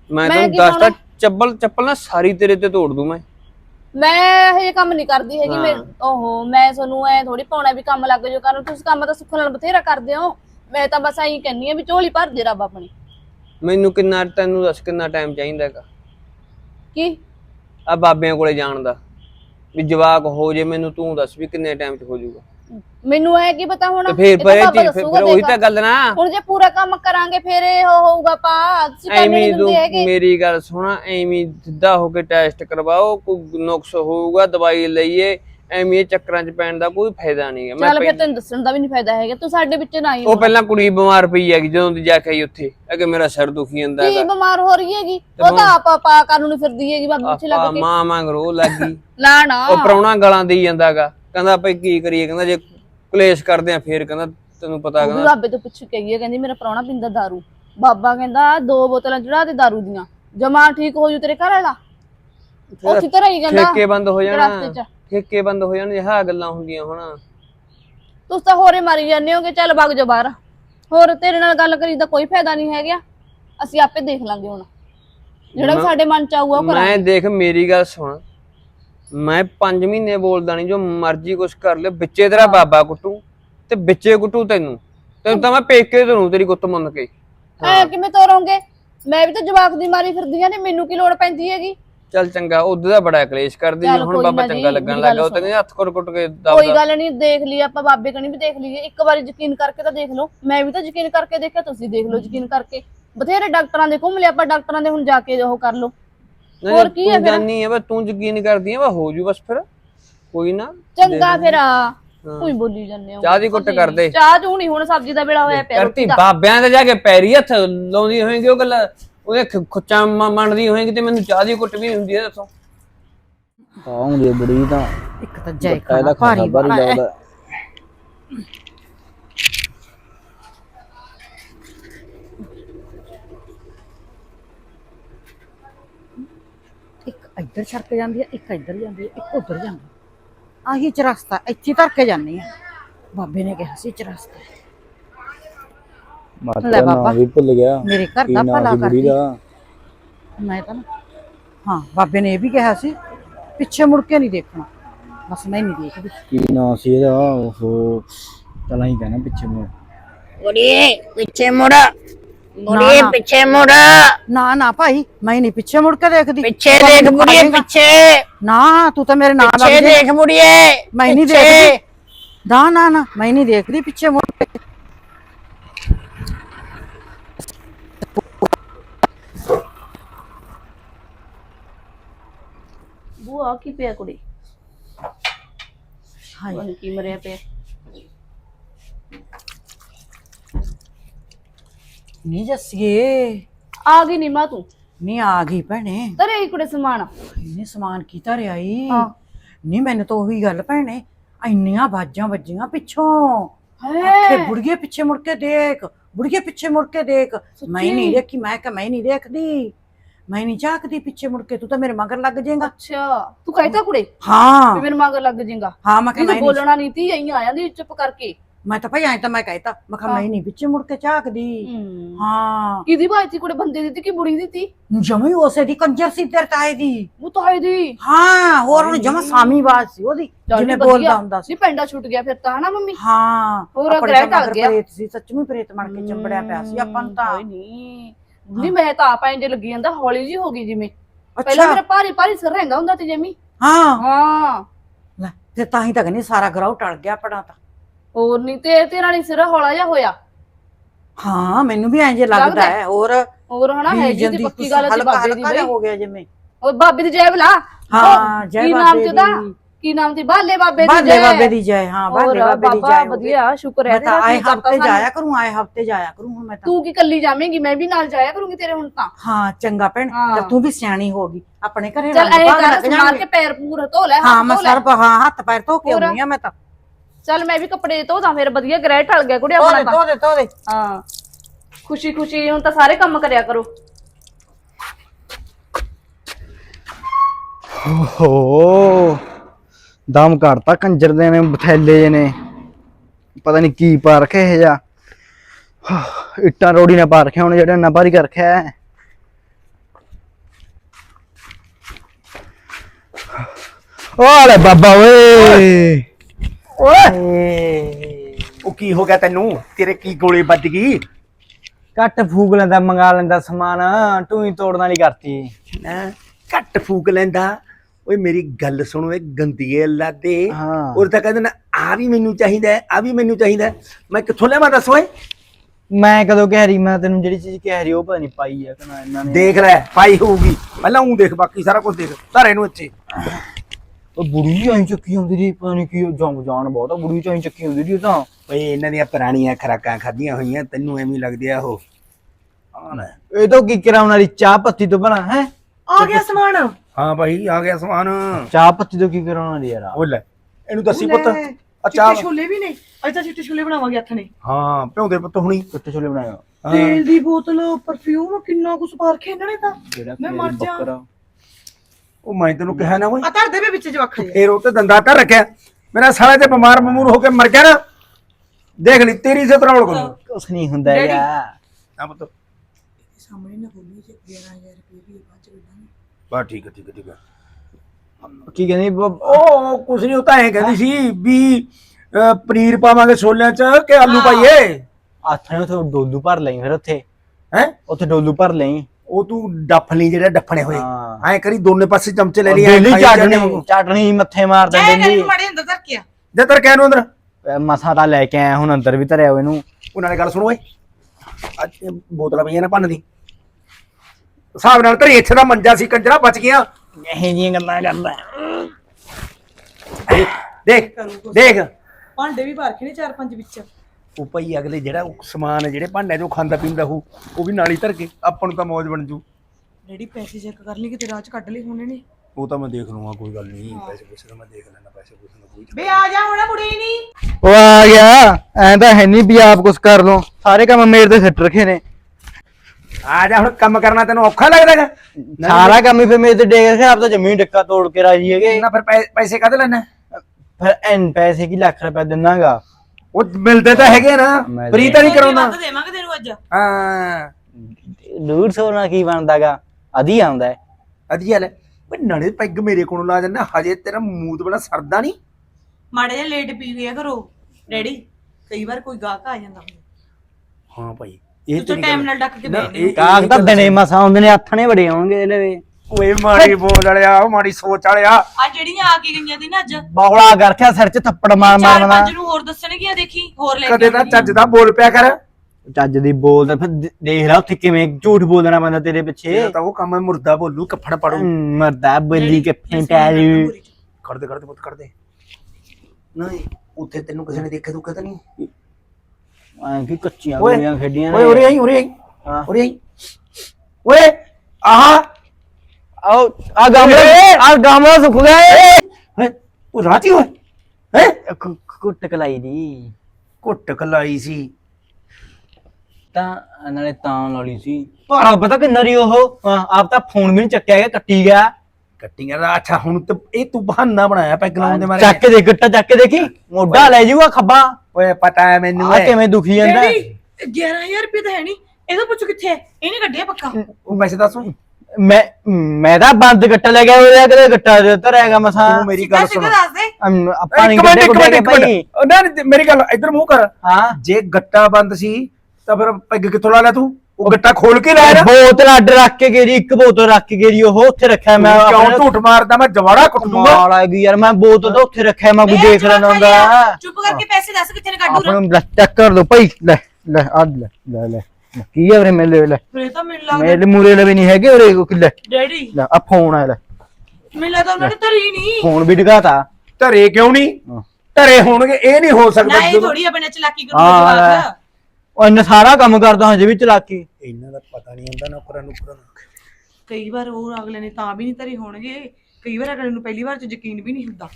ਮੈਂ ਮੈਂ ਤੈਨੂੰ ਕੀ ਦੱਸਦਾ ਚੱਪਲ ਚੱਪਲ ਨਾ ਸਾਰੀ ਤੇਰੇ ਤੇ ਤੋੜ ਦੂੰ ਮੈਂ। ਮੈਂ ਇਹ ਕੰਮ ਨਹੀਂ ਕਰਦੀ ਹੈਗੀ ਮੈਂ ਹਾਂ। ਓਹੋ ਮੈਂ ਤੁਹਾਨੂੰ ਐ ਥੋੜੀ ਪਾਉਣਾ ਵੀ ਕੰਮ ਲੱਗ ਜਾਓ ਕਰਨ ਤੁਸੀਂ ਕੰਮ ਤਾਂ ਸੁੱਖ ਨਾਲ ਬਥੇਰਾ ਕਰਦੇ ਹੋ ਮੈਂ ਤਾਂ ਬਸ ਐਂ ਕਹਿੰਨੀ ਆ ਵੀ ਝੋਲੀ ਭਰ ਦੇ ਰੱਬ ਆਪਣੀ। ਮੈਨੂੰ ਕਿੰਨਾ ਤੈਨੂੰ ਦੱਸ ਕਿੰਨਾ ਟਾਈਮ ਚਾਹੀਦਾ ਹੈਗਾ? ਕੀ? ਆ ਬਾਬਿਆਂ ਕੋਲੇ ਜਾਣ ਦਾ। ਵੀ ਜਵਾਕ ਹੋ ਜੇ ਮੈਨੂੰ ਤੂੰ ਦੱਸ ਵੀ ਕਿੰਨੇ ਟਾਈਮ ਚ ਹੋ ਜਾਊਗਾ। ਮੈਨੂੰ ਐ ਕੀ ਪਤਾ ਹੁਣ? ਤੇ ਫਿਰ ਇਹ ਤਾਂ ਬਾਬਾ ਫਿਰ ਦੱਸੂਗਾ ਫਿਰ ਉਹੀ। ਤਾਂ ਗੱਲ ਨਾ। ਹੁਣ ਜੇ ਪੂਰਾ ਕੰਮ ਕਰਾਂਗੇ ਫਿਰ ਇਹ ਉਹ ਹੋਊਗਾ ਪਾ ਤੁਸੀਂ ਐਵੇਂ ਨਹੀਂ ਤੂੰ ਦਿੰਦੇ ਹੈਗੇ। ਮੇਰੀ ਗੱਲ ਸੁਣਾ ਐਵੇਂ ਸਿੱਧਾ ਹੋ ਕੇ ਟੈਸਟ ਕਰਵਾਓ ਕੋਈ ਨੁਕਸ ਹੋਊਗਾ ਦਵਾਈ ਲਈਏ ਐਵੇਂ ਇਹ ਚੱਕਰਾਂ 'ਚ ਪੈਣ ਦਾ ਕੋਈ ਫਾਇਦਾ ਨਹੀਂ ਹੈ। ਚੱਲ ਫਿਰ ਤੈਨੂੰ ਦੱਸਣ ਦਾ ਵੀ ਨਹੀਂ ਫਾਇਦਾ ਹੈਗਾ ਤੂੰ ਸਾਡੇ ਵਿੱਚ ਨਾ ਆਈ ਉਹ ਪਹਿਲਾਂ ਕੁੜੀ ਬਿਮਾਰ ਪਈ ਹੈਗੀ ਜਦੋਂ ਦੀ ਜਾ ਕੇ ਆਈ ਉੱਥੇ ਅਗੇ ਮੇਰਾ ਸਿਰ ਦੁਖੀ ਜਾਂਦਾ ਕੀ ਹੈਗਾ। ਬਿਮਾਰ ਹੋ ਰਹੀ ਹੈਗੀ? ਉਹ ਤਾਂ ਆਪਾ ਪਾ ਕਰਨ ਨੂੰ ਫਿਰਦੀ ਹੈਗੀ ਬਾਬੂ ਚ ਆਪਾ ਲੱਗ ਕੇ। ਮਾਂ ਮੰਗ ਰੋ ਲੱਗੀ ਨਾ ਨਾ। ਉਹ ਪ੍ਰਾਹੁਣਾ ਗਾਲਾਂ ਦੇਈ ਜਾਂਦਾਗਾ ਕਹਿੰਦਾ ਭਾਈ ਕੀ ਕਰੀਏ ਕਹਿੰਦਾ ਜੇ ਕਲੇਸ਼ ਕਰਦੇ ਆ ਫੇਰ ਕਹਿੰਦਾ ਤੈਨੂੰ ਪਤਾ ਉਹ ਵੀ ਬਾਬੇ ਤੋਂ ਪੁੱਛ ਕੇ ਆਈ ਹੈ ਕਹਿੰਦੀ ਮੇਰਾ ਪ੍ਰਾਹੁਣਾ ਪਿੰਦਾ दारू ਬਾਬਾ ਕਹਿੰਦਾ ਦੋ ਬੋਤਲਾਂ ਚੜਾ ਦੇ दारू ਦੀਆਂ ਜਮਾ ਠੀਕ ਹੋ ਜੂ ਤੇਰੇ ਘਰ ਵਾਲਾ ਉੱਥੇ ਤਾਂ ਰਹੀ ਕਹਿੰਦਾ ਠੇਕੇ ਬੰਦ ਹੋ ਜਾਣਾ ਰਸਤੇ 'ਚ ਠੇਕੇ ਬੰਦ ਹੋ ਜਾਣ ਇਹ ਗੱਲਾਂ ਹੁੰਦੀਆਂ ਹੁਣ ਤੁਸੀਂ ਤਾਂ ਹੋਰੇ ਮਾਰੀ ਜਾਂਦੇ ਹੋਗੇ ਚੱਲ ਵਗ ਜਾ ਬਾਹਰ ਹੋਰ ਤੇਰੇ ਨਾਲ ਗੱਲ ਕਰੀ ਤਾਂ ਕੋਈ ਫਾਇਦਾ ਨਹੀਂ ਹੈਗਾ ਅਸੀਂ ਆਪੇ ਦੇਖ ਲਾਂਗੇ ਹੁਣ ਜਿਹੜਾ ਵੀ ਸਾਡੇ ਮਨ ਚ ਆਊਗਾ ਉਹ ਕਰਾਂਗੇ ਮੈਂ ਦੇਖ ਮੇਰੀ ਗੱਲ ਸੁਣ ਮੈਂ 5 ਮਹੀਨੇ ਬੋਲਦਾ ਨਹੀਂ ਜੋ ਮਰਜ਼ੀ ਕੁਛ ਕਰ ਲੈ ਵਿੱਚੇ ਤੇਰਾ ਬਾਬਾ ਕੁੱਟੂ ਤੇ ਵਿੱਚੇ ਕੁੱਟੂ ਤੈਨੂੰ। ਤੈਨੂੰ ਤਾਂ ਮੈਂ ਪੇਕੇ ਧਰੂ ਤੇਰੀ ਗੁੱਤ ਮੰਨ ਕੇ। ਐ ਕਿਵੇਂ ਤੋਰੋਂਗੇ? ਮੈਂ ਵੀ ਤਾਂ ਜਵਾਕ ਦੀ ਮਾਰੀ ਫਿਰਦੀਆਂ ਨੇ ਮੈਨੂੰ ਕੀ ਲੋੜ ਪੈਂਦੀ ਹੈਗੀ? ਚੱਲ ਚੰਗਾ ਉਦੋਂ ਦਾ ਬੜਾ ਕਲੇਸ਼ ਕਰਦੀ ਹੁਣ ਕੋਈ ਬਾਬਾ ਚੰਗਾ ਲੱਗਣ ਲੱਗਾ ਉਹ ਤੇ ਹੱਥ ਕੁੱਟ ਕੁੱਟ ਕੇ ਕੋਈ ਦੱਬਦਾ ਗੱਲ ਨਹੀਂ ਦੇਖ ਲਈ ਆਪਾਂ ਬਾਬੇ ਕਣੀ ਵੀ ਦੇਖ ਲਈਏ। ਇੱਕ ਵਾਰੀ ਯਕੀਨ ਕਰਕੇ ਤਾਂ ਦੇਖ ਲਓ। ਮੈਂ ਵੀ ਤਾਂ ਯਕੀਨ ਕਰਕੇ ਦੇਖਿਆ ਤੁਸੀਂ ਦੇਖ ਲਓ ਯਕੀਨ ਕਰਕੇ। ਬਥੇਰੇ ਡਾਕਟਰਾਂ ਦੇ ਘੁੰਮ ਲਿਆ ਆਪਾਂ ਡਾਕਟਰਾਂ ਦੇ ਹੁਣ ਜਾ ਕੇ ਉਹ ਕਰ ਲਓ। ਹੋਰ ਕੀ ਹੈ ਤੂੰ ਜਾਨੀ ਹੈ ਬਸ ਤੂੰ ਯਕੀਨ ਕਰਦੀ ਹੈ ਬਸ ਹੋ ਜੂ ਬਸ ਫਿਰ। ਕੋਈ ਨਾ ਚੰਗਾ ਫਿਰ ਆ। ਕੋਈ ਬੋਲੀ ਜਾਂਦੇ ਹੋ। ਚਾਹ ਦੀ ਕੁੱਟ ਕਰ ਦੇ ਚਾਹ ਚੂਹ ਨਹੀਂ ਹੁਣ ਸਬਜ਼ੀ ਦਾ ਵੇਲਾ ਹੋਇਆ ਪਿਆ ਕਰਤੀ ਰੋਟੀ ਦਾ। ਬਾਬਿਆਂ ਦੇ ਜਾ ਕੇ ਪੈਰੀ ਹੱਥ ਲਾਉਂਦੀ ਹੋਏਗੀ ਉਹ ਗੱਲ। ਉਹਦੇ ਖੁੱਚਾਂ ਮੰਨਦੀ ਹੋਏਗੀ ਤੇ ਮੈਨੂੰ ਚਾਹ ਦੀ ਕੁੱਟ ਵੀ ਹੁੰਦੀ ਹੈ ਦੱਸੋ। ਆਉਂਦੀ ਬੁੜੀ ਤਾਂ। ਇੱਕ ਤਾਂ ਜੈ ਇਹਦਾ ਖਾਣਾ ਖਾਣਾ ਭਾਰੀ ਹੈ। ਲੱਗਦਾ। ਇੱਧਰ ਛੜਕ ਜਾਂਦੀ ਹੈ ਇੱਕ ਇੱਧਰ ਜਾਂਦੀ ਹੈ ਇੱਕ ਉੱਧਰ ਜਾਂਦੀ ਹੈ। ਆਹੀ ਚਰਸਤਾ ਇੱਥੇ ਧਰ ਕੇ ਜਾਂਦੀ ਆ। ਬਾਬੇ ਨੇ ਕਿਹਾ ਸੀ ਚਰਸਤਾ ਲੈ ਮਾਤਾ ਬਾਬਾ। ਨਾ ਵੀ ਭੁੱਲ ਗਿਆ। ਮੇਰੇ ਘਰ ਕੀ ਦਾ ਨਾਂ ਭਲਾ ਸੀ ਬੁੜੀ ਕਰਦੀ ਦਾ? ਮੈਂ ਤਾਂ ਨਾ ਹਾਂ ਬਾਬੇ ਨੇ ਇਹ ਵੀ ਕਿਹਾ ਸੀ ਪਿੱਛੇ ਮੁੜ ਕੇ ਨਹੀਂ ਦੇਖਣਾ। ਬਸ ਮੈਂ ਨਹੀਂ ਦੇਖਦੀ। ਕੀ ਨਾਂ ਸੀ ਇਹਦਾ? ਉਹ ਚਲਾਂ ਹੀ ਕਹਿਣਾ ਪਿੱਛੇ ਨੂੰ ਬੁੜੀਏ ਪਿੱਛੇ ਮੁੜ। ਨਾ, ਬੁੜੀਏ ਨਾ। ਪਿੱਛੇ ਮੁੜ। ਨਾ ਨਾ ਭਾਈ ਮੈਂ ਨਹੀਂ ਪਿੱਛੇ ਮੁੜ ਕੇ ਦੇਖਦੀ। ਪਿੱਛੇ ਤੂੰ ਦੇਖ ਮੈਨੂੰ ਬੁੜੀਏ ਖਾਏਂਗਾ। ਪਿੱਛੇ। ਨਾ ਤੂੰ ਤਾਂ ਮੇਰੇ ਨਾਲ ਪਿੱਛੇ ਲੱਗ ਦੇਖ ਬੁੜੀਏ ਮੈਂ ਨਹੀਂ ਪਿੱਛੇ। ਦੇਖਦੀ। ਨਾ ਨਾ ਨਾ ਮੈਂ ਨਹੀਂ ਦੇਖਦੀ ਪਿੱਛੇ ਮੁੜ ਕੇ। ਬੂਆ ਕੀ ਪਿਆ ਕੁੜੀ? ਹਾਏ। ਪਤਾ ਨੀ ਕੀ ਮਰਿਆ ਪਿਆ। ਨਹੀਂ ਜੱਸੀਏ। ਆ ਗਈ ਨੀ ਮਾਂ ਤੂੰ। ਨਹੀਂ ਆ ਗਈ ਭੈਣੇ। ਤਰੇ ਹੀ ਕੁੜੇ ਸਮਾਨ। ਇਹਨੇ ਸਮਾਨ ਕੀ ਧਰਿਆ ਈ ਹਾਂ। ਨਹੀਂ ਮੈਨੂੰ ਤਾਂ ਉਹੀ ਗੱਲ ਭੈਣੇ ਇੰਨੀਆਂ ਬਾਜਾਂ ਵੱਜੀਆਂ ਪਿੱਛੋਂ। ਹੈ। ਆਖੇ ਬੁੜੀਏ ਪਿੱਛੇ ਮੁੜ ਕੇ ਦੇਖ ਬੁੜੀਏ ਪਿੱਛੇ ਮੁੜ ਕੇ ਦੇਖ। ਮੈਂ ਨਹੀਂ ਦੇਖੀ ਮੈਂ ਕਿ ਮੈਂ ਨਹੀਂ ਦੇਖਦੀ। ਮੈਂ ਨਹੀਂ ਝਾਕਦੀ ਪਿੱਛੇ ਮੁੜ ਕੇ ਤੂੰ ਤਾਂ ਮੇਰੇ ਮਗਰ ਲੱਗ ਜਾਏਗਾ। ਅੱਛਾ ਤੂੰ ਕਹਿਤਾ ਕੁੜੇ? ਹਾਂ। ਮੇਰੇ ਮਗਰ ਲੱਗ ਜਾਏਗਾ। ਹਾਂ ਮੈਂ ਕਿਹਾ ਮੈਂ ਨਹੀਂ ਬੋਲਣਾ ਨਹੀਂ ਤੀ ਆਈ ਆ ਜਾਂਦੀ ਚੁੱਪ ਕਰਕੇ। ਮੈਂ ਤਾਂ ਭਾਈ ਐਂ ਤਾਂ ਮੈਂ ਕਹਿਤਾ ਮੈਂ ਕਿਹਾ ਮੈਂ ਨਹੀਂ ਪਿੱਛੇ ਮੁੜ ਕੇ ਝਾਕਦੀ। ਹੂੰ। ਕਿਹਦੀ ਭਾਈ ਤੀ ਕੁੜੇ ਬੰਦੇ ਦੀ ਤੀ ਕਿ ਬੁੜੀ ਦੀ ਤੀ? ਜਮੀ ਉਸੇ ਦੀ ਕੰਜਰ ਸੀ ਤੇਰੇ ਤਾਏ ਦੀ। ਉਹ ਤਾਂ ਆਈ ਦੀ। ਹਾਂ ਹੋਰ ਉਹਨੂੰ ਜਮਾ ਸਾਮੀ ਬਾਤ ਸੀ ਉਹਦੀ ਵਧੀਆ। ਬੋਲਦਾ ਹੁੰਦਾ ਸੀ। ਪੈਂਡਾ ਛੁੱਟ ਗਿਆ ਫਿਰ ਤਾਂ ਹਨਾ ਮੰਮੀ? ਹਾਂ ਹੋਰ ਗ੍ਰਹਿ ਮਗਰ ਗਿਆ। ਪ੍ਰੇਤ ਸੀ ਸੱਚਮੁੱਚ ਪ੍ਰੇਤ ਬਣ ਕੇ ਚੰਬੜਿਆ ਪਿਆ ਸੀ ਆਪਾਂ ਨੂੰ ਤਾਂ। ਨਹੀਂ। ਨਹੀਂ ਮੈਂ ਤਾਂ ਆਪ ਇੰਜ ਲੱਗੀ ਜਾਂਦਾ ਹੌਲੀ ਜੀ ਹੋ ਗਈ ਜਿਵੇਂ। ਪਹਿਲਾਂ ਮੇਰਾ ਭਾਰੀ ਭਾਰੀ ਸਿਰ ਰਹਿੰਦਾ ਹੁੰਦਾ ਤੇ ਜਮੀ। ਹਾਂ। ਹਾਂ। ਲੈ ਤੇ ਤਾਂ ਹੀ ਤਾਂ ਕਹਿੰਦੀ ਸਾਰਾ ਗਰਾਉ ਟਲ ਗਿਆ ਆਪਣਾ ਤਾਂ। ਹੋਰ ਨਹੀਂ ਤੇ ਤੇਰਾ ਨਹੀਂ ਸਿਰ ਹੌਲਾ ਜਿਹਾ ਹੋਇਆ। ਹਾਂ ਮੈਨੂੰ ਵੀ ਐਂ ਜੇ ਲੱਗਦਾ ਹੈ। ਹੋਰ ਹੋਰ ਹਨਾ ਹੈ ਜੀ ਦੀ ਪੱਕੀ ਗੱਲ ਹੈ ਜੀ ਬਾਬੇ ਦੀ ਬਈ। ਹੋ ਗਿਆ ਜਿਵੇਂ। ਉਹ ਬਾਬੇ ਦੀ ਜੈ ਬਲਾ ਹਾਂ, ਜੈ ਬਾਬੇ ਤੇ ਦੀ। ਕੀ ਨਾਮ ਤੇ ਬਾਲੇ ਬਾਬੇ ਦੀ ਬਾਲੇ ਜੈ। ਬਾਬੇ ਦੀ ਜੈ ਹਾਂ ਬਾਲੇ ਬਾਬੇ ਦੀ ਜੈ। ਵਧੀਆ ਸ਼ੁਕਰ ਹੈ ਤਾਂ ਤੇਰਾ ਆਏ ਹਫ਼ਤੇ। ਜਾਇਆ ਕਰੂੰ ਆਏ ਹਫ਼ਤੇ ਜਾਇਆ ਕਰੂੰ ਹੁਣ ਮੈਂ ਤਾਂ ਤੂੰ ਕੀ ਕੱਲੀ ਜਾਵੇਂਗੀ? ਮੈਂ ਵੀ ਨਾਲ ਜਾਇਆ ਕਰੂੰਗੀ ਤੇਰੇ ਹੁਣ ਤਾਂ। ਹਾਂ ਚੰਗਾ ਭੈਣ। ਤੇ ਤੂੰ ਵੀ ਸਿਆਣੀ ਹੋ ਗਈ। ਆਪਣੇ ਘਰੇ ਚੱਲ ਐ ਕਰ ਲੱਗ ਮਾਰ ਜਾਣਗੇ। ਕੇ ਪੈਰ ਪੂਰ ਧੋ ਲੈ ਹਾਂ ਮੈਂ ਸਰਪ ਹਾਂ ਹੱਥ ਪੈਰ ਧੋ ਕੇ? ਆਉਣੀ ਆ ਮੈਂ ਤਾਂ। ਚੱਲ ਮੈਂ ਵੀ ਕੱਪੜੇ ਧੋਦਾ ਫਿਰ ਵਧੀਆ ਗ੍ਰਹਿ ਟਲ ਗਿਆ ਕੁੜੇ ਧੋ ਆਪਣਾ ਦੇ ਤਾਂ। ਧੋ ਦੇ ਧੋ ਦੇ। ਹਾਂ। ਖੁਸ਼ੀ ਖੁਸ਼ੀ ਹੁਣ ਤਾਂ ਸਾਰੇ ਕੰਮ ਕਰਿਆ ਕਰੋ। ਓਹੋ। ਦਮ ਕਰਤਾ ਕੰਜਰ ਦੇ ਨੇ ਬਥੈਲੇ ਜੇ ਨੇ। ਪਤਾ ਨਹੀਂ ਕੀ ਪਾ ਰੱਖਿਆ ਇਹ ਜਾ ਇੱਟਾਂ ਰੋੜੀ ਨੇ ਪਾ ਰੱਖਿਆ ਹੁਣ ਜਿਹੜਾ ਨਾ ਬਾਰੀ ਕਰ ਰੱਖਿਆ ਹੈ। ਓ ਲੈ ਬਾਬਾ ਓਏ। ਓਏ! ਉਹ ਕੀ ਹੋ ਗਿਆ ਤੈਨੂੰ? ਤੇਰੇ ਕੀ ਗੋਲੀ ਵੱਜ ਗਈ? ਕੱਟ ਫੂਕ ਲੈਂਦਾ ਮੰਗਾ ਲੈਂਦਾ ਸਮਾਨ। ਤੂੰ ਹੀ ਤੋੜਨ ਵਾਲੀ ਕਰਤੀ। ਹੈਂ? ਘੱਟ ਫੂਕ ਲੈਂਦਾ। ਓਏ ਮੇਰੀ ਗੱਲ ਸੁਣੋ ਇਹ ਗੰਦੀਏ ਅੱਲਾ ਦੇ। ਹਾਂ। ਉਹ ਤਾਂ ਕਹਿੰਦੇ ਨਾ ਆ ਵੀ ਮੈਨੂੰ ਚਾਹੀਦਾ ਆ ਵੀ ਮੈਨੂੰ ਚਾਹੀਦਾ ਹੈ। ਮੈਂ ਕਿੱਥੋਂ ਲਿਆਵਾਂ ਦੱਸ ਓਏ? ਮੈਂ ਕਦੋਂ ਕਹਿ ਰਹੀ ਮੈਂ ਤੈਨੂੰ ਜਿਹੜੀ ਚੀਜ਼ ਕਹਿ ਰਹੀ ਉਹ ਪਤਾ ਨਹੀਂ ਪਾਈ ਆ ਕਿ ਨਾ ਇਹਨਾਂ ਨੇ। ਦੇਖ ਲੈ ਪਾਈ ਹੋਊਗੀ। ਪਹਿਲਾਂ ਉਹ ਦੇਖ ਬਾਕੀ ਸਾਰਾ ਕੁਝ ਦੇਖ। ਧਾਰੇ ਨੂੰ ਇੱਥੇ। ਉਹ ਬੁੜੀ ਜੀ ਐਂ ਚੱਕੀ ਹੁੰਦੀ ਰਹੀ ਪਤਾ ਨਹੀਂ ਕੀ ਜੰਮ ਜਾਣ ਬਹੁਤ ਆ ਬੁੜੀ ਚ ਐਂ ਚੱਕੀ ਹੁੰਦੀ ਰਹੀ ਉਹ ਤਾਂ। ਓਏ ਇਹਨਾਂ ਦੀਆਂ ਪੁਰਾਣੀਆਂ ਖਰਾਕਾਂ ਖਾਧੀਆਂ ਹੋਈਆਂ ਤੈਨੂੰ ਐਵੇਂ ਲੱਗਦੇ ਆ ਉਹ? ਨਾ ਇਹ ਤਾਂ ਕੀ ਕਰਾਉਣ ਵਾਲੀ ਚਾਹ ਪੱਤੀ ਤੋਂ ਬਣਾ ਹੈ? ਆ ਗਿਆ ਸਮਾਨ। ਹਾਂ ਭਾਈ ਆ ਗਿਆ ਸਮਾਨ। ਚਾਹ ਪੱਤੀ ਤੋਂ ਕੀ ਕਰਾਉਣ ਵਾਲੀ ਯਾਰ? ਉਹ ਲੈ ਇਹਨੂੰ ਦੱਸੀ ਪੁੱਤ। ਅੱਛਾ ਚਿੱਟੇ ਛੋਲੇ ਵੀ ਨੇ। ਅੱਜ ਤਾਂ ਚਿੱਟੇ ਛੋਲੇ ਬਣਾਵਾਂਗੇ ਹੱਥ ਨੇ। ਹਾਂ ਭਿਉਂਦੇ ਪੁੱਤ ਹੁਣੀ। ਚਿੱਟੇ ਛੋਲੇ ਬਣਾਇਆ ਤੇਲ ਦੀ ਬੋਤਲ ਪਰਫਿਊਮ ਕਿੰਨਾ ਕੁਛ ਪਾ ਰੱਖਿਆ ਇਹਨਾਂ ਨੇ ਤਾਂ। ਮੈਂ ਮਰ ਜਾ। ਉਹ ਮੈਂ ਤੈਨੂੰ ਕਿਹਾ ਨਾ ਓਏ। ਆ ਧਰ ਦੇ ਵੇ ਵਿੱਚ ਜਵਾਖ ਫੇਰ ਉਹ ਤੇ ਦੰਦਾ ਕਰ ਰੱਖਿਆ। ਮੇਰਾ ਸਾਲਾ ਤੇ ਬਿਮਾਰ ਬਮੂਰ ਹੋ ਕੇ ਮਰ ਗਿਆ ਨਾ ਦੇਖ ਲਈ ਤੇਰੀ ਸੇ ਤਰੌਲ ਕਰੂੰ ਕੁਛ ਨਹੀਂ ਹੁੰਦਾ ਯਾਰ ਆ ਪੁੱਤ। ਸਾਹਮਣੇ ਨਾ ਬੋਲੀ ਜੇ 11000 ਰੁਪਏ ਵੀ ਬਾਅਦ ਚ ਬਾ ਠੀਕ ਹੈ ਠੀਕ ਹੈ ਠੀਕ ਹੈ। ਕੀ ਕਹਿੰਦੀ? ਬ- ਉਹ ਕੁਛ ਨਹੀਂ ਉਹ ਤਾਂ ਐਂ ਕਹਿੰਦੀ ਸੀ ਵੀ ਪਨੀਰ ਪਾਵਾਂਗੇ ਛੋਲਿਆਂ ਚ ਕਿ ਆਲੂ ਪਾਈਏ? ਆਥਣੇ ਉੱਥੇ ਡੋਲੂ ਭਰ ਲਈ ਫਿਰ ਉੱਥੇ। ਹੈ? ਉੱਥੇ ਡੋਲੂ ਭਰ ਲਈ। ਉਹ ਤੂੰ ਡੱਫ ਲਈ ਜਿਹੜੇ ਡੱਫਣੇ ਹੋਏ। ਹਾਂ। ਐਂ ਕਰੀ ਦੋਨੇ ਪਾਸੇ ਚਮਚੇ ਲੈ ਲਈ ਡੇਲੀ ਚਾਟਣੀ। ਚਾਟਣੀ ਮੱਥੇ ਮਾਰਦਾ ਡੇਲੀ ਮਾੜੇ ਅੰਦਰ ਧਰ ਕੇ ਆ। ਜੇ ਤਰ ਕਹਿ ਨੂੰ ਅੰਦਰ। ਮਸਾ ਤਾਂ ਲੈ ਕੇ ਆਇਆ ਹੁਣ ਅੰਦਰ ਵੀ ਧਰਿਆ ਹੋਇਆ ਇਹਨੂੰ। ਉਹ ਨਾਲੇ ਗੱਲ ਸੁਣੋ ਓਏ। ਅੱਜ ਇਹ ਬੋਤਲਾਂ ਪਈਆਂ ਨਾ ਭੰਨ ਦੀ। ਹਿਸਾਬ ਨਾਲ ਧਰੀ ਇੱਥੇ ਦਾ ਮੰਜਾ ਸੀ ਕੰਜਰਾ ਬਚ ਗਿਆ ਇਹ ਜੀਆਂ ਗੱਲਾਂ ਕਰਦਾ। ਦੇਖ ਦੇਖ। ਭਾਂਡੇ ਵੀ ਭਰ ਕੇ ਨੇ ਚਾਰ ਪੰਜ ਵਿੱਚ। ਉਹ ਭਈ ਅਗਲੇ ਜਿਹੜਾ ਉਹ ਸਮਾਨ ਜਿਹੜੇ ਭਾਂਡੇ ਚੋਂ ਖਾਂਦਾ ਪੀਂਦਾ ਹੋ ਉਹ ਵੀ ਨਾਲੀ ਧਰ ਕੇ ਆਪਾਂ ਨੂੰ ਤਾਂ ਮੌਜ ਬਣ ਜੂ। ਡੈਡੀ ਪੈਸੇ ਚੈੱਕ ਕਰ ਲਈ ਕਿਤੇ ਰਾਹ ਚ ਕੱਢ ਲਈ ਹੋਣੇ ਨੇ। ਉਹ ਤਾਂ ਮੈਂ ਦੇਖ ਲੂੰਗਾ ਕੋਈ ਗੱਲ ਨਹੀਂ ਪੈਸੇ ਪੂਸੇ ਤਾਂ ਮੈਂ ਦੇਖ ਲੈਣਾ ਪੈਸੇ ਪੂਸੇ ਦਾ ਕੋਈ ਬੇ ਆ ਜਾ ਹੁਣ ਹੀ ਨਹੀਂ ਉਹ ਆ ਗਿਆ ਐਂ ਤਾਂ ਹੈ ਨਹੀਂ ਵੀ ਆਪ ਕੁਛ ਕਰ ਲੋ ਸਾਰੇ ਕੰਮ ਮੇਰੇ ਤੇ ਸਿੱਟ ਰੱਖੇ ਨੇ। ਆ ਜਾ ਹੁਣ ਕੰਮ ਕਰਨਾ ਤੈਨੂੰ ਔਖਾ ਲੱਗਦਾਗਾ ਸਾਰਾ ਕੰਮ ਹੀ ਫਿਰ ਮੇਰੇ ਤੇ ਡੇਗ ਰਿਹਾ ਆਪ ਤਾਂ ਜ਼ਮੀਨ ਡੱਕਾ ਤੋੜ ਕੇ ਰਾਜੀ ਹੈਗੇ। ਨਾ ਫਿਰ ਪੈ- ਪੈਸੇ ਕਾਹਦੇ ਲੈਣਾ? ਫਿਰ ਐਨ ਪੈਸੇ ਕੀ ਲੱਖ ਰੁਪਏ ਦਿਨਾਗਾ ਉਹ ਮਿਲਦੇ ਤਾਂ ਹੈਗੇ ਨਾ ਮਿਲਦੇ ਫਰੀ ਤਾਂ ਨਹੀਂ ਕਰਾਉਂਦਾ। ਦੇਵਾਂਗੇ ਤੈਨੂੰ ਅੱਜ। ਹਾਂ। ਡੂਢ ਸੌ ਨਾਲ ਕੀ ਬਣਦਾਗਾ? ਅਧੀ ਆਉਂਦਾ ਹੈ। ਅਧੀਆ ਲੈ ਓਏ ਨਾਲੇ ਪੈਗ ਮੇਰੇ ਕੋਲੋਂ ਲਾ ਜਾਂਦਾ ਹਜੇ ਤੇਰਾ ਮੂਤ ਬਣਾ ਸਰਦਾ ਨਹੀਂ। ਮਾੜੇ ਜਿਹਾ ਲੇਟ ਪੀ ਗਿਆ ਕਰੋ। ਡੈਡੀ ਕਈ ਵਾਰ ਕੋਈ ਗਾਹਕ ਆ ਜਾਂਦਾ। ਹਾਂ ਭਾਈ ਇਹ ਤੂੰ ਟਾਈਮ ਨਾਲ ਡੱਕ ਕੇ ਬੈਠ ਕਾਗ ਤਾਂ ਦਿਨੇ ਮਸਾ ਆਉਂਦੇ ਨੇ ਹੱਥਣੇ ਬੜੇ ਆਉਣਗੇ ਇਹਦੇ ਵੇ। ਓਏ ਮਾੜੀ [LAUGHS] ਬੋਲ ਵਾਲਿਆ ਉਹ ਮਾੜੀ ਸੋਚ ਵਾਲਿਆ। ਆ ਜਿਹੜੀਆਂ ਆ ਕੇ ਗਈਆਂ ਦੀ ਨਾ ਅੱਜ। ਬੌਲਾ ਕਰਖਿਆ ਸਿਰ 'ਚ ਥੱਪੜ ਮਾਰ ਚਾਰ ਮਾਰਨਾ। ਪੰਜ ਨੂੰ ਹੋਰ ਦੱਸਣਗੀਆਂ ਦੇਖੀ ਹੋਰ ਲੈ ਕਦੇ ਤਾਂ ਚੱਜ ਦਾ ਬੋਲ ਪਿਆ ਕਰ। ਚੱਜ ਦੀ ਬੋਲਦਾ ਫਿਰ ਦੇ- ਦੇਖ ਲੈ ਉੱਥੇ ਕਿਵੇਂ ਝੂਠ ਬੋਲਣਾ ਪੈਂਦਾ ਤੇਰੇ ਪਿੱਛੇ। ਇਹ ਤਾਂ ਉਹ ਕੰਮ ਹੈ ਮੁਰਦਾ ਬੋਲੂ ਕੱਫੜ ਪੜੂ। ਮਰਦਾ ਬਲੀ ਕੇ ਪੈਰੀ ਖੜਦੇ ਖੜਦੇ ਪੁੱਤ ਖੜਦੇ ਨਹੀਂ ਉੱਥੇ ਤੈਨੂੰ ਕਿਸੇ ਨੇ ਦੇਖਿਆ ਤੂੰ ਕਹਤਾ ਨਹੀਂ। ਐਂ ਕੀ ਕੱਚੀਆਂ ਓਏ, ਗੋਲੀਆਂ ਖੇਡੀਆਂ ਓਏ ਉਰੇ ਆਈ ਉਰੇ ਆਈ। ਹਾਂ। ਉਰੇ ਆਈ। ਓਏ ਆਹ ਆਓ ਆ ਗਾਮਲਾ ਆ ਗਾਮਲਾ ਸੁੱਕ ਗਿਆ ਏ। ਹੈ? ਉਹ ਰਾਤੀ ਹੋਏ ਹੈ? ਕੁ- ਕੁੱਟ ਕਲਾਈ ਦੀ। ਘੁੱਟ ਕਲਾਈ ਸੀ। ਤਾਂ ਨਾਲੇ ਤਾਂ ਲਾਲੀ ਸੀ। ਪਰ ਪਤਾ ਕਿ ਨਰੀ ਉਹ? ਹਾਂ, ਆਪ ਤਾਂ ਫੋਨ ਵੀ ਨਹੀਂ ਚੱਕਿਆ ਗਿਆ ਕੱਟੀ ਗਿਆ। ਕੱਟੀਆਂ ਦਾ ਅੱਛਾ ਹੁਣ ਤੇ ਇਹ ਤੂੰ ਬਹਾਨਾ ਬਣਾਇਆ ਪੈਗ ਲਾਉਣ ਦੇ ਮਾਰੇ। ਚੱਕ ਕੇ ਦੇ ਗੱਟਾ ਚੱਕ ਕੇ ਦੇਖੀ। ਮੋਢਾ ਲੈ ਜਾਊਗਾ ਖੱਬਾ। ਓਏ ਪਤਾ ਹੈ ਮੈਨੂੰ ਆ। ਕਿਵੇਂ ਦੁਖੀ ਜਾਂਦਾ। ਡੈਡੀ 11000 ਰੁਪਏ ਤਾਂ ਹੈ ਨਹੀਂ ਇਹਦਾ ਪੁੱਛੋ ਕਿੱਥੇ ਹੈ? ਇਹਨੇ ਕੱਢਿਆ ਪੱਕਾ। ਉਹ ਵੈਸੇ ਦੱਸ ਮੈਂ ਮੈਂ ਤਾਂ ਬੰਦ ਗੱਟਾ ਲੈ ਗਿਆ ਉਹਦਾ ਕਿਤੇ ਗੱਟਾ ਦੇ ਧਰਿਆਗਾ ਮਸਾ। ਤੂੰ ਮੇਰੀ ਗੱਲ ਸੁਣ। ਤਾਂ ਦੱਸ ਦੇ। ਅਮ, ਆਪਾਂ ਨਹੀਂ ਇੱਕ ਮਿੰਟ ਗੱਡੇ ਇੱਕ ਮਿੰਟ ਕੇ ਇੱਕ ਭਾਈ ਮਿੰਟ। ਉਹ ਨਾ ਨਾ, ਮੇਰੀ ਗੱਲ ਇੱਧਰ ਮੂੰਹ ਕਰ। ਹਾਂ। ਜੇ ਗੱਟਾ ਬੰਦ ਸੀ ਤਾਂ ਫਿਰ ਪੈਗ ਕਿੱਥੋਂ ਲਾ ਲਿਆ ਤੂੰ? ਉਹ ਗੱਟਾ ਖੋਲ ਕੇ ਲਾਇਆ ਨਾ ਬੋਤਲ ਅੱਡ ਰੱਖ ਕੇ ਗੇਰੀ ਇੱਕ ਬੋਤਲ ਰੱਖ ਕੇ ਗੇਰੀ ਉਹ ਉੱਥੇ ਰੱਖਿਆ ਮੈਂ ਕਿਉਂ ਆਪਣੇ- ਝੂਠ ਮਾਰਦਾ? ਮੈਂ ਜਵਾੜਾ ਕੁੱਟ ਦੂੰਗਾ। ਕਮਾਲ ਆ ਗਈ ਯਾਰ ਮੈਂ ਬੋਤਲ ਤਾਂ ਉੱਥੇ ਰੱਖਿਆ ਮੈਂ ਕੋਈ ਦੇਖ ਲੈਣਾ ਹੁੰਦਾ। ਚੁੱਪ ਕਰਕੇ ਪੈਸੇ ਦੱਸ ਕਿੱਥੇ ਨੇ ਕੱਢੂ। ਆਪਾਂ ਨੂੰ ਚੈੱਕ ਕਰ ਦੋ। ਭਾਈ ਲੈ ਲੈ ਆ ਲੈ ਲੈ ਲੈ। ਕੀ ਹੈ ਵੀਰੇ ਮੇਰੇ ਲੈ ਫਿਰ ਤਾਂ ਮੈਨੂੰ ਲੱਗਦਾ ਮੇਰੇ ਮੂਰੇ ਲਵੇ ਨਹੀਂ ਹੈਗੇ ਉਰੇ ਕੋਈ ਲੈ ਡੈਡੀ। ਲੈ ਆ ਫੋਨ ਆ ਲੈ। ਮੈਨੂੰ ਲੱਗਦਾ ਉਹਨਾਂ ਨੇ ਧਰੀ ਨਹੀਂ ਫੋਨ ਵੀ ਡਗਾਤਾ। ਧਰੇ ਕਿਉਂ ਨਹੀਂ। ਧਰੇ ਹੋਣਗੇ ਇਹ ਨਹੀਂ ਹੋ ਸਕਦਾ ਨਾ ਇਹ ਜਦੋਂ- ਥੋੜੀ ਆਪਣੇ ਚਲਾਕੀ ਕਰੂ ਹਾਂ, ਜਵਾਕ। ਉਹ ਇੰਨਾ ਸਾਰਾ ਕੰਮ ਕਰਦਾ ਹਜੇ ਵੀ ਚਲਾਕੀ। ਇਹਨਾਂ ਦਾ ਪਤਾ ਨਹੀਂ ਹੁੰਦਾ ਨੌਕਰਾਂ ਨੌਕਰਾਂ ਨੂੰ ਕਈ ਵਾਰ ਉਹ ਅਗਲੇ ਨੇ ਤਾਂ ਵੀ ਨਹੀਂ ਧਰੇ ਹੋਣਗੇ। ਕਈ ਵਾਰ ਅਗਲੇ ਨੂੰ ਪਹਿਲੀ ਵਾਰ ਚ ਯਕੀਨ ਵੀ ਨਹੀਂ ਹੁੰਦਾ।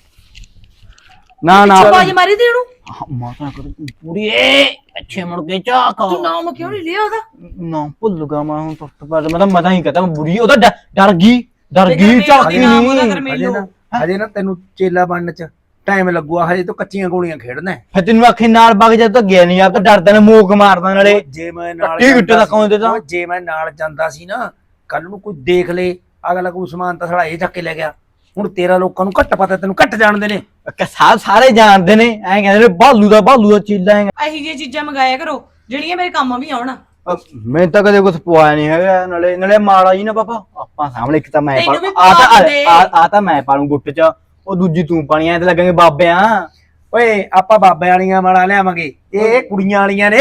ਨਾ ਨਾ। ਆਵਾਜ਼ ਮਾਰੀ ਤੇ ਉਹਨੂੰ? ਮਾਤਾ ਕਰ ਪੂਰੀ। ਏ ਅੱਛੇ ਮੁੜ ਕੇ ਚਾਕ ਤੂੰ ਨਾਮ ਕਿਉਂ ਨਹੀਂ ਲਿਆ ਉਹਦਾ? ਨਾ ਭੁੱਲ ਗਿਆ ਮੈਂ ਹੁਣ ਟੁੱਟ ਪਾ ਮੈਂ ਤਾਂ ਮਤਾ ਹੀ ਕਹਤਾ ਬੁਰੀ ਉਹਦਾ ਡਰ- ਡਰ ਗਈ। ਡਰ ਗਈ ਝਾਕੀ ਨਹੀਂ। ਹਜੇ ਨਾ ਹਜੇ ਨਾ ਤੈਨੂੰ ਚੇਲਾ ਬਣਨ ਚ ਟਾਈਮ ਲੱਗੂਆ ਹਜੇ ਤੂੰ ਕੱਚੀਆਂ ਗੋਲੀਆਂ ਖੇਡਣਾ ਹੈ। ਫਿਰ ਤੈਨੂੰ ਆਖੇ ਨਾਲ ਵਗ ਜਾ ਤਾਂ ਗਿਆ ਨਹੀਂ ਆਪ ਤਾਂ ਡਰਦਾ ਨੇ ਮੂਕ ਮਾਰਦਾ ਨਾਲੇ। ਜੇ ਮੈਂ ਨਾਲ ਕੱਟੀ ਗਿੱਟੇ ਜਾਂਦਾ ਦਾ ਕੌਣ ਦੇਦਾ? ਓਏ, ਜੇ ਮੈਂ ਨਾਲ ਜਾਂਦਾ ਸੀ ਨਾ ਕੱਲ ਨੂੰ ਕੋਈ ਦੇਖ ਲੇ ਅਗਲਾ ਕੋਈ ਸਮਾਨ ਤਾਂ ਸਾਲਾ ਇਹ ਚੱਕ ਕੇ ਲੈ ਗਿਆ। ਹੁਣ ਤੇਰਾ ਲੋਕਾਂ ਨੂੰ ਘੱਟ ਪਤਾ ਤੈਨੂੰ ਘੱਟ ਜਾਣਦੇ ਨੇ। ਕਿ ਸਾਹ ਸਾਰੇ ਜਾਣਦੇ ਨੇ। ਐਂ ਕਹਿੰਦੇ ਨੇ ਬਾਲੂ ਦਾ ਬਾਲੂ ਦਾ ਚੀਲਾ ਹੈ ਇਹੋ ਜਿਹੀਆਂ ਚੀਜ਼ਾਂ ਮੰਗਾਇਆ ਕਰੋ ਜਿਹੜੀਆਂ ਮੇਰੇ ਕੰਮ ਵੀ ਆਉਣ। ਮੈਂ ਤਾਂ ਕਦੇ ਕੁਝ ਪਵਾਇਆ ਨਹੀਂ ਹੈਗਾ ਨਾਲੇ ਨਾਲੇ ਮਾੜਾ ਜੀ ਨਾ ਪਾਪਾ। ਆਪਾਂ ਸਾਹਮਣੇ ਇੱਕ ਤਾਂ ਮੈਂ ਤੈਨੂੰ ਪਾ ਵੀ ਆ ਤਾਂ ਪਵਾ ਦੇ। ਆ ਆ ਤਾਂ ਮੈਂ ਪਾਲੂ ਗੁੱਟ ਚ ਉਹ ਦੂਜੀ ਤੂੰ ਪਾਣੀ ਐ ਤੇ ਲੱਗਾਂਗੇ ਬਾਬਿਆਂ। ਓਏ ਆਪਾਂ ਬਾਬੇ ਵਾਲੀਆਂ ਵਾਲਾ ਲਿਆਵਾਂਗੇ। ਇਹ ਕੁੜੀਆਂ ਵਾਲੀਆਂ ਨੇ।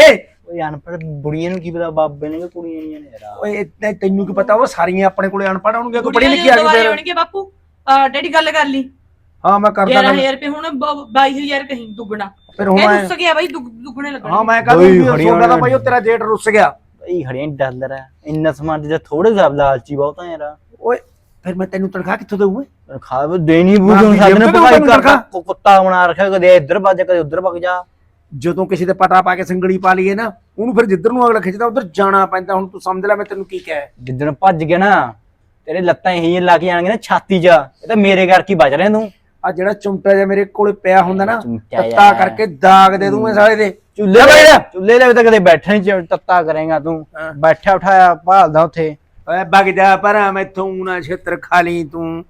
ਓਏ ਅਨਪੜ੍ਹ ਬੁੜੀਆਂ ਨੂੰ ਕੀ ਪਤਾ ਬਾਬੇ ਨੇ ਕਿ ਕੁੜੀਆਂ ਨੇ। ਯਾਰ ਓਏ ਤੇ ਤੈਨੂੰ ਕੀ ਪਤਾ ਉਹ ਸਾਰੀਆਂ ਆਪਣੇ ਕੋਲੇ ਅਨਪੜ੍ਹ ਹੋਣਗੇ ਕੋਈ ਪੜ੍ਹੀ ਲਿਖੀ ਆ ਗਈ ਫਿਰ। ਆਉਣਗੇ ਬਾਪੂ। ਅਹ ਡੈਡੀ ਗੱਲ ਕਰ ਲਈ। ਹਾਂ ਮੈਂ ਕਰਦਾ ਗੱਲ। 11000 ਰੁਪਏ ਹੁਣ 22000 ਕਹੀਂ ਦੁੱਗਣਾ। ਫਿਰ ਹੁਣ ਇਹ ਰੁੱਸ ਗਿਆ ਬਾਈ ਦੁੱਗ- ਦੁੱਗਣੇ ਲੱਗਣੇ। ਹਾਂ ਮੈਂ ਕਹਾਂ ਬਈ ਵੀ ਸੋਨਾ ਦਾ ਭਾਈ ਉਹ ਤੇਰਾ ਜੇਠ ਰੁੱਸ ਗਿਆ। ਬਈ ਖੜੀਆਂ ਡਾਲਰ ਹੈ ਇੰਨਾ ਸਮਾਨ ਤੇ ਥੋੜੇ ਜਿਹਾ ਲਾਲਚੀ ਬਹੁਤ ਆ ਯਾਰ। ਓਏ ਫਿਰ ਮੈਂ ਤੈਨੂੰ ਤਨਖਾਹ ਕਿੱਥੋਂ ਦੇਵਾਂ ਖਾ ਦੇਣੀ ਮੈਂ ਬੂਝੋਂ ਵੀ ਸਾਡੇ ਨੇ ਜੇਬ ਤੋਂ ਕਰ ਤਨਖਾਹ। ਕੁੱਤਾ ਬਣਾ ਰੱਖਿਆ ਕਦੇ ਇੱਧਰ ਭੱਜ ਕਦੇ ਉੱਧਰ ਭੱਜ ਜਾ। ਜਦੋਂ ਕਿਸੇ ਦੇ ਪਟਾ ਪਾ ਕੇ ਸੰਗਲੀ ਪਾ ਲਈਏ ਨਾ ਉਹਨੂੰ ਫਿਰ ਜਿੱਧਰ ਨੂੰ ਅਗਲਾ ਖਿੱਚਦਾ ਉਧਰ ਜਾਣਾ ਪੈਂਦਾ। ਹੁਣ ਤੂੰ ਸਮਝ ਲੈ ਮੈਂ ਤੈਨੂੰ ਕੀ ਕਿਹਾ। ਹੈ। ਜਿੱਦਣ ਭੱਜ ਗਿਆ ਨਾ ਤੇਰੇ ਲੱਤਾਂ ਇਹੀ ਲਾ ਕੇ ਜਾਣਗੇ ਨਾ ਛਾਤੀ 'ਚ ਇਹ ਤਾਂ ਮੇਰੇ ਘਰ ਕੀ ਬਚ ਰਿਹਾ ਤੂੰ? ਆ ਜਿਹੜਾ ਚੁੰਮਟਾ ਜਿਹਾ ਮੇਰੇ ਕੋਲੇ ਪਿਆ ਹੁੰਦਾ ਨਾ ਚੁੰਮਟਾ ਤੱਤਾ। ਕਰਕੇ ਦਾਗ ਦੇ ਦੂੰ ਮੈਂ ਸਾਲੇ ਦੇ। ਚੁੱਲ੍ਹੇ ਦੇ? ਚੁੱਲ੍ਹੇ ਦੇ ਵੀ ਤਾਂ ਕਦੇ ਬੈਠਾ ਨਹੀਂ ਤੱਤਾ ਕਰੇਗਾ ਤੂੰ। ਹਾਂ। ਬੈਠਾ ਉਠਾਇਆ ਭਾਲਦਾ ਉੱਥੇ। ਓਏ ਵਗ ਜਾ ਪਰ ਮੈਥੋਂ ਨਾ ਛੇਤਰ ਖਾ ਲਈ ਤੂੰ।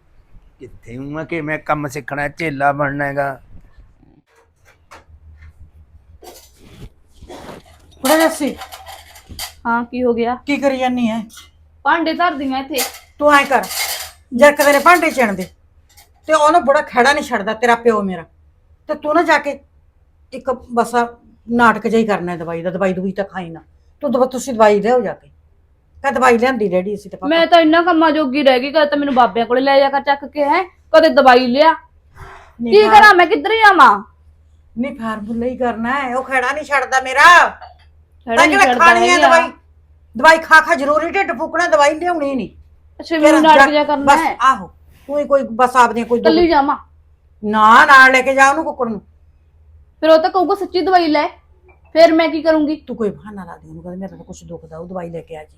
ਕਿੱਥੇ ਹੂੰ ਮੈਂ ਕਿ ਮੈਂ ਕੰਮ ਸਿੱਖਣਾ ਚੇਲਾ ਬਣਨਾ ਹੈਗਾ। ਥੋੜਾ ਜੱਸੀ। ਹਾਂ ਕੀ ਹੋ ਗਿਆ? ਕੀ ਕਰੀ ਜਾਨੀ ਐ? ਭਾਂਡੇ ਧਰਦੀਆਂ ਇੱਥੇ। ਤੂੰ ਐ ਕਰ ਜਰਕ ਦੇ ਭਾਂਡੇ ਚਣ ਦੇ ਤੇ ਉਹਨੂੰ ਬੜਾ ਖੜਾ ਨਹੀਂ ਛੱਡਦਾ ਤੇਰਾ ਪਿਓ ਮੇਰਾ। ਤੇ ਤੂੰ ਨਾ ਜਾ ਕੇ ਇੱਕ ਬਸ ਨਾਟਕ ਜਿਹਾ ਹੀ ਕਰਨਾ ਹੈ ਦਵਾਈ ਦਾ ਦਵਾਈ ਦੂਈ ਤਾਂ ਖਾਈ ਨਾ। ਤੂੰ ਦਵਾ ਤੁਸੀਂ ਦਵਾਈ ਲਿਆਓ ਜਾ ਕੇ। ਕਾ ਦਵਾਈ ਲਿਆਂਦੀ ਡੈਡੀ ਅਸੀਂ ਤੇ ਮੈਂ ਤਾਂ ਇੰਨਾ ਕੰਮਾਂ ਜੋਗੀ ਰਹਿ ਗਈ ਕਦੇ ਤਾਂ ਮੈਨੂੰ ਬਾਬਿਆਂ ਕੋਲੇ ਲੈ ਜਾ ਕਰ ਚੱਕ ਕੇ ਹੈ? ਕਦੇ ਦਵਾਈ ਲਿਆ। ਕੀ ਕਰਾਂ ਮੈਂ ਕਿੱਧਰ ਜਾਵਾਂ ਨਹੀਂ ਫਾਰਮੂਲਾ ਹੀ ਕਰਨਾ ਹੈ ਉਹ ਖੜਾ ਨਹੀਂ ਛੱਡਦਾ ਮੇਰਾ। ਤਾਂ ਛੱਡਦਾ ਖਾਣੀ ਹੈ। ਦਵਾਈ? ਦਵਾਈ ਖਾ ਖਾ ਜ਼ਰੂਰੀ ਢਿੱਡ ਫੁਕਣਾ ਦਵਾਈ ਲਿਆਉਣੀ ਨਹੀਂ ਅੱਛਾ ਮੈਨੂੰ ਨਾਟਕ ਜਿਹਾ ਕਰਨਾ ਬਸ ਹੈ। ਆਹੋ ਕੋਈ ਕੋਈ ਬਸ ਆਪਦੀਆਂ ਕੋਈ ਦੁੱਖ- ਕੱਲੀ ਜਾਵਾਂ। ਨਾ ਨਾਲ ਲੈ ਕੇ ਜਾ ਉਹਨੂੰ ਕੁੱਕੜ ਨੂੰ। ਫਿਰ ਉਹ ਤਾਂ ਕਹੂਗਾ ਸੱਚੀ ਦਵਾਈ ਲੈ। ਫਿਰ ਮੈਂ ਕੀ ਕਰੂੰਗੀ? ਤੂੰ ਕੋਈ ਬਹਾਨਾ ਲਾ ਦੇ ਉਹਨੂੰ ਕਹਿੰਦਾ ਮੇਰਾ ਤਾਂ ਕੁਝ ਦੁਖਦਾ ਉਹ ਦਵਾਈ ਲੈ ਕੇ ਆ ਜੀ।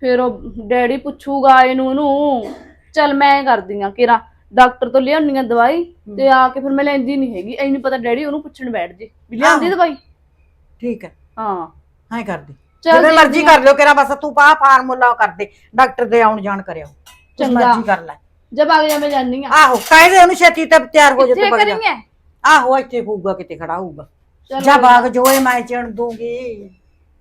ਫਿਰ ਉਹ ਡੈਡੀ ਪੁੱਛੂਗਾ ਇਹਨੂੰ ਉਹਨੂੰ ਚੱਲ ਮੈਂ ਕਰਦੀ ਆ ਕਿਰਾ ਡਾਕਟਰ ਤੋਂ ਲਿਆਉਣੀ ਆ ਦਵਾਈ ਤੇ ਆ ਕੇ ਫਿਰ ਮੈਂ ਲੈਂਦੀ ਨਹੀਂ ਹੈਗੀ। ਐ ਨਹੀਂ ਪਤਾ ਡੈਡੀ ਉਹਨੂੰ ਪੁੱਛਣ ਬੈਠ ਜੇ ਵੀ ਲਿਆਂਦੀ ਆਹੋ। ਦਵਾਈ? ਠੀਕ ਹੈ। ਹਾਂ। ਹਾਂ ਕਰਦੀ। ਚੱਲ ਜਿਵੇਂ ਮਰਜ਼ੀ। ਕਰ ਲਿਓ ਕਿਰਾ ਬਸ ਤੂੰ ਪਾ ਫਾਰਮੂਲਾ ਕਰ ਦੇ। ਡਾਕਟਰ ਦੇ ਆਉਣ ਜਾਣ ਕਰਿਓ ਚੰਗਾ। ਮਰਜ਼ੀ ਕਰ ਲੈ। ਜਬ ਆ ਗਿਆ ਮੈਂ ਜਾਨੀ ਆ ਆਹੋ ਕਾਇਦੇ ਉਹਨੂੰ ਛੇਤੀ ਤੇ ਤਿਆਰ ਹੋ ਜਾ ਕਿੱਥੇ ਤੂੰ ਬਗ ਜਾ। ਕਰੀਏ ਆਹੋ ਇੱਥੇ ਹੋਊਗਾ ਕਿਤੇ ਖੜਾ ਹੋਊਗਾ। ਚਲੋ ਜਾ ਬਾਗ ਜੋਏ ਮੈਂ ਚਣ ਦੂੰਗੀ।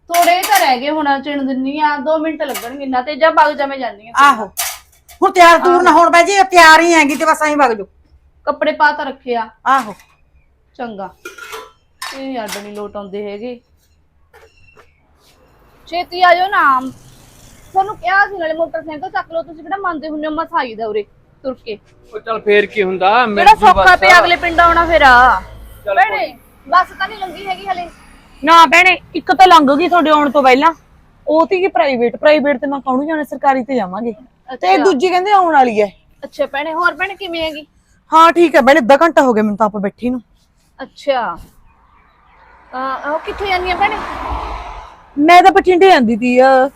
ਥੋੜੇ ਤਾਂ ਰਹਿ ਗਏ ਹੁਣ ਚਿਣ ਦਿੰਨੀ ਆ 2 ਮਿੰਟ ਲੱਗਣਗੇ ਨਾ ਤੇ। ਜਬ ਆ ਜਾ ਮੈਂ ਜਾਨੀ ਆ ਆਹੋ ਹੁਣ ਤਿਆਰ ਤੂਰ ਨਾ ਹੋਣ ਬੈ ਜੀ ਤਿਆਰ ਹੀ ਹੈਗੀ ਤੇ ਬਸ ਐਂ ਵਗ ਜਾ। ਕੱਪੜੇ ਪਾ ਤਾਂ ਰੱਖਿਆ ਆਹੋ। ਚੰਗਾ। ਇਹ ਅੱਡ ਨਹੀਂ ਲੋਟ ਆਉਂਦੇ ਹੈਗੇ। ਛੇਤੀ ਆ ਜਾਓ ਨਾ। ਤੁਹਾਨੂੰ ਕਿਹਾ ਸੀ ਨਾਲੇ ਮੋਟਰਸਾਈਕਲ ਚੱਕ ਲਓ ਤੁਸੀਂ ਕਿਹੜਾ ਮੰਨਦੇ ਹੁੰਦੇ ਹੋ ਮਸਾਈ ਦਾ ਉਰੇ ਤੁਰ ਕੇ? ਉਹ ਚੱਲ ਫੇਰ ਕੀ ਹੁੰਦਾ? ਮਿਲ ਕਿਹੜਾ ਜੂ ਸੌਖਾ ਬਸ। ਪਿਆ ਅਗਲੇ ਪਿੰਡ ਆਉਣਾ ਫਿਰ। ਆ ਚੱਲ ਭੈਣੇ ਬੱਸ ਤਾਂ ਨਹੀਂ ਲੰਗੀ ਹੈਗੀ ਹਲੇ। ਨਾ ਭੈਣੇ ਇੱਕ ਤਾਂ ਲੰਘ ਗਈ ਤੁਹਾਡੇ ਆਉਣ ਤੋਂ ਪਹਿਲਾਂ। ਉਹ ਤੀ ਕਿ ਪ੍ਰਾਈਵੇਟ ਪ੍ਰਾਈਵੇਟ ਤੇ ਮੈਂ ਕਾਹਨੂੰ ਜਾਣਾ ਸਰਕਾਰੀ ਤੇ ਜਾਵਾਂਗੇ। ਤੇ ਅੱਛਾ। ਦੂਜੀ ਕਹਿੰਦੇ ਆਉਣ ਵਾਲੀ ਹੈ ਅੱਛਾ ਭੈਣੇ ਹੋਰ ਭੈਣੇ ਕਿਵੇਂ ਹੈਗੀ? ਹਾਂ ਠੀਕ ਹੈ ਭੈਣੇ ਅੱਧਾ ਘੰਟਾ ਹੋ ਗਿਆ ਮੈਨੂੰ ਤਾਂ ਆਪ ਬੈਠੀ ਨੂੰ। ਅੱਛਾ। ਆ ਉਹ ਕਿੱਥੇ ਜਾਂਦੀ ਆ ਭੈਣੇ? ਮੈਂ ਤਾਂ ਬਠਿੰਡੇ ਜਾਂਦੀ ਤੀ ਅਹ,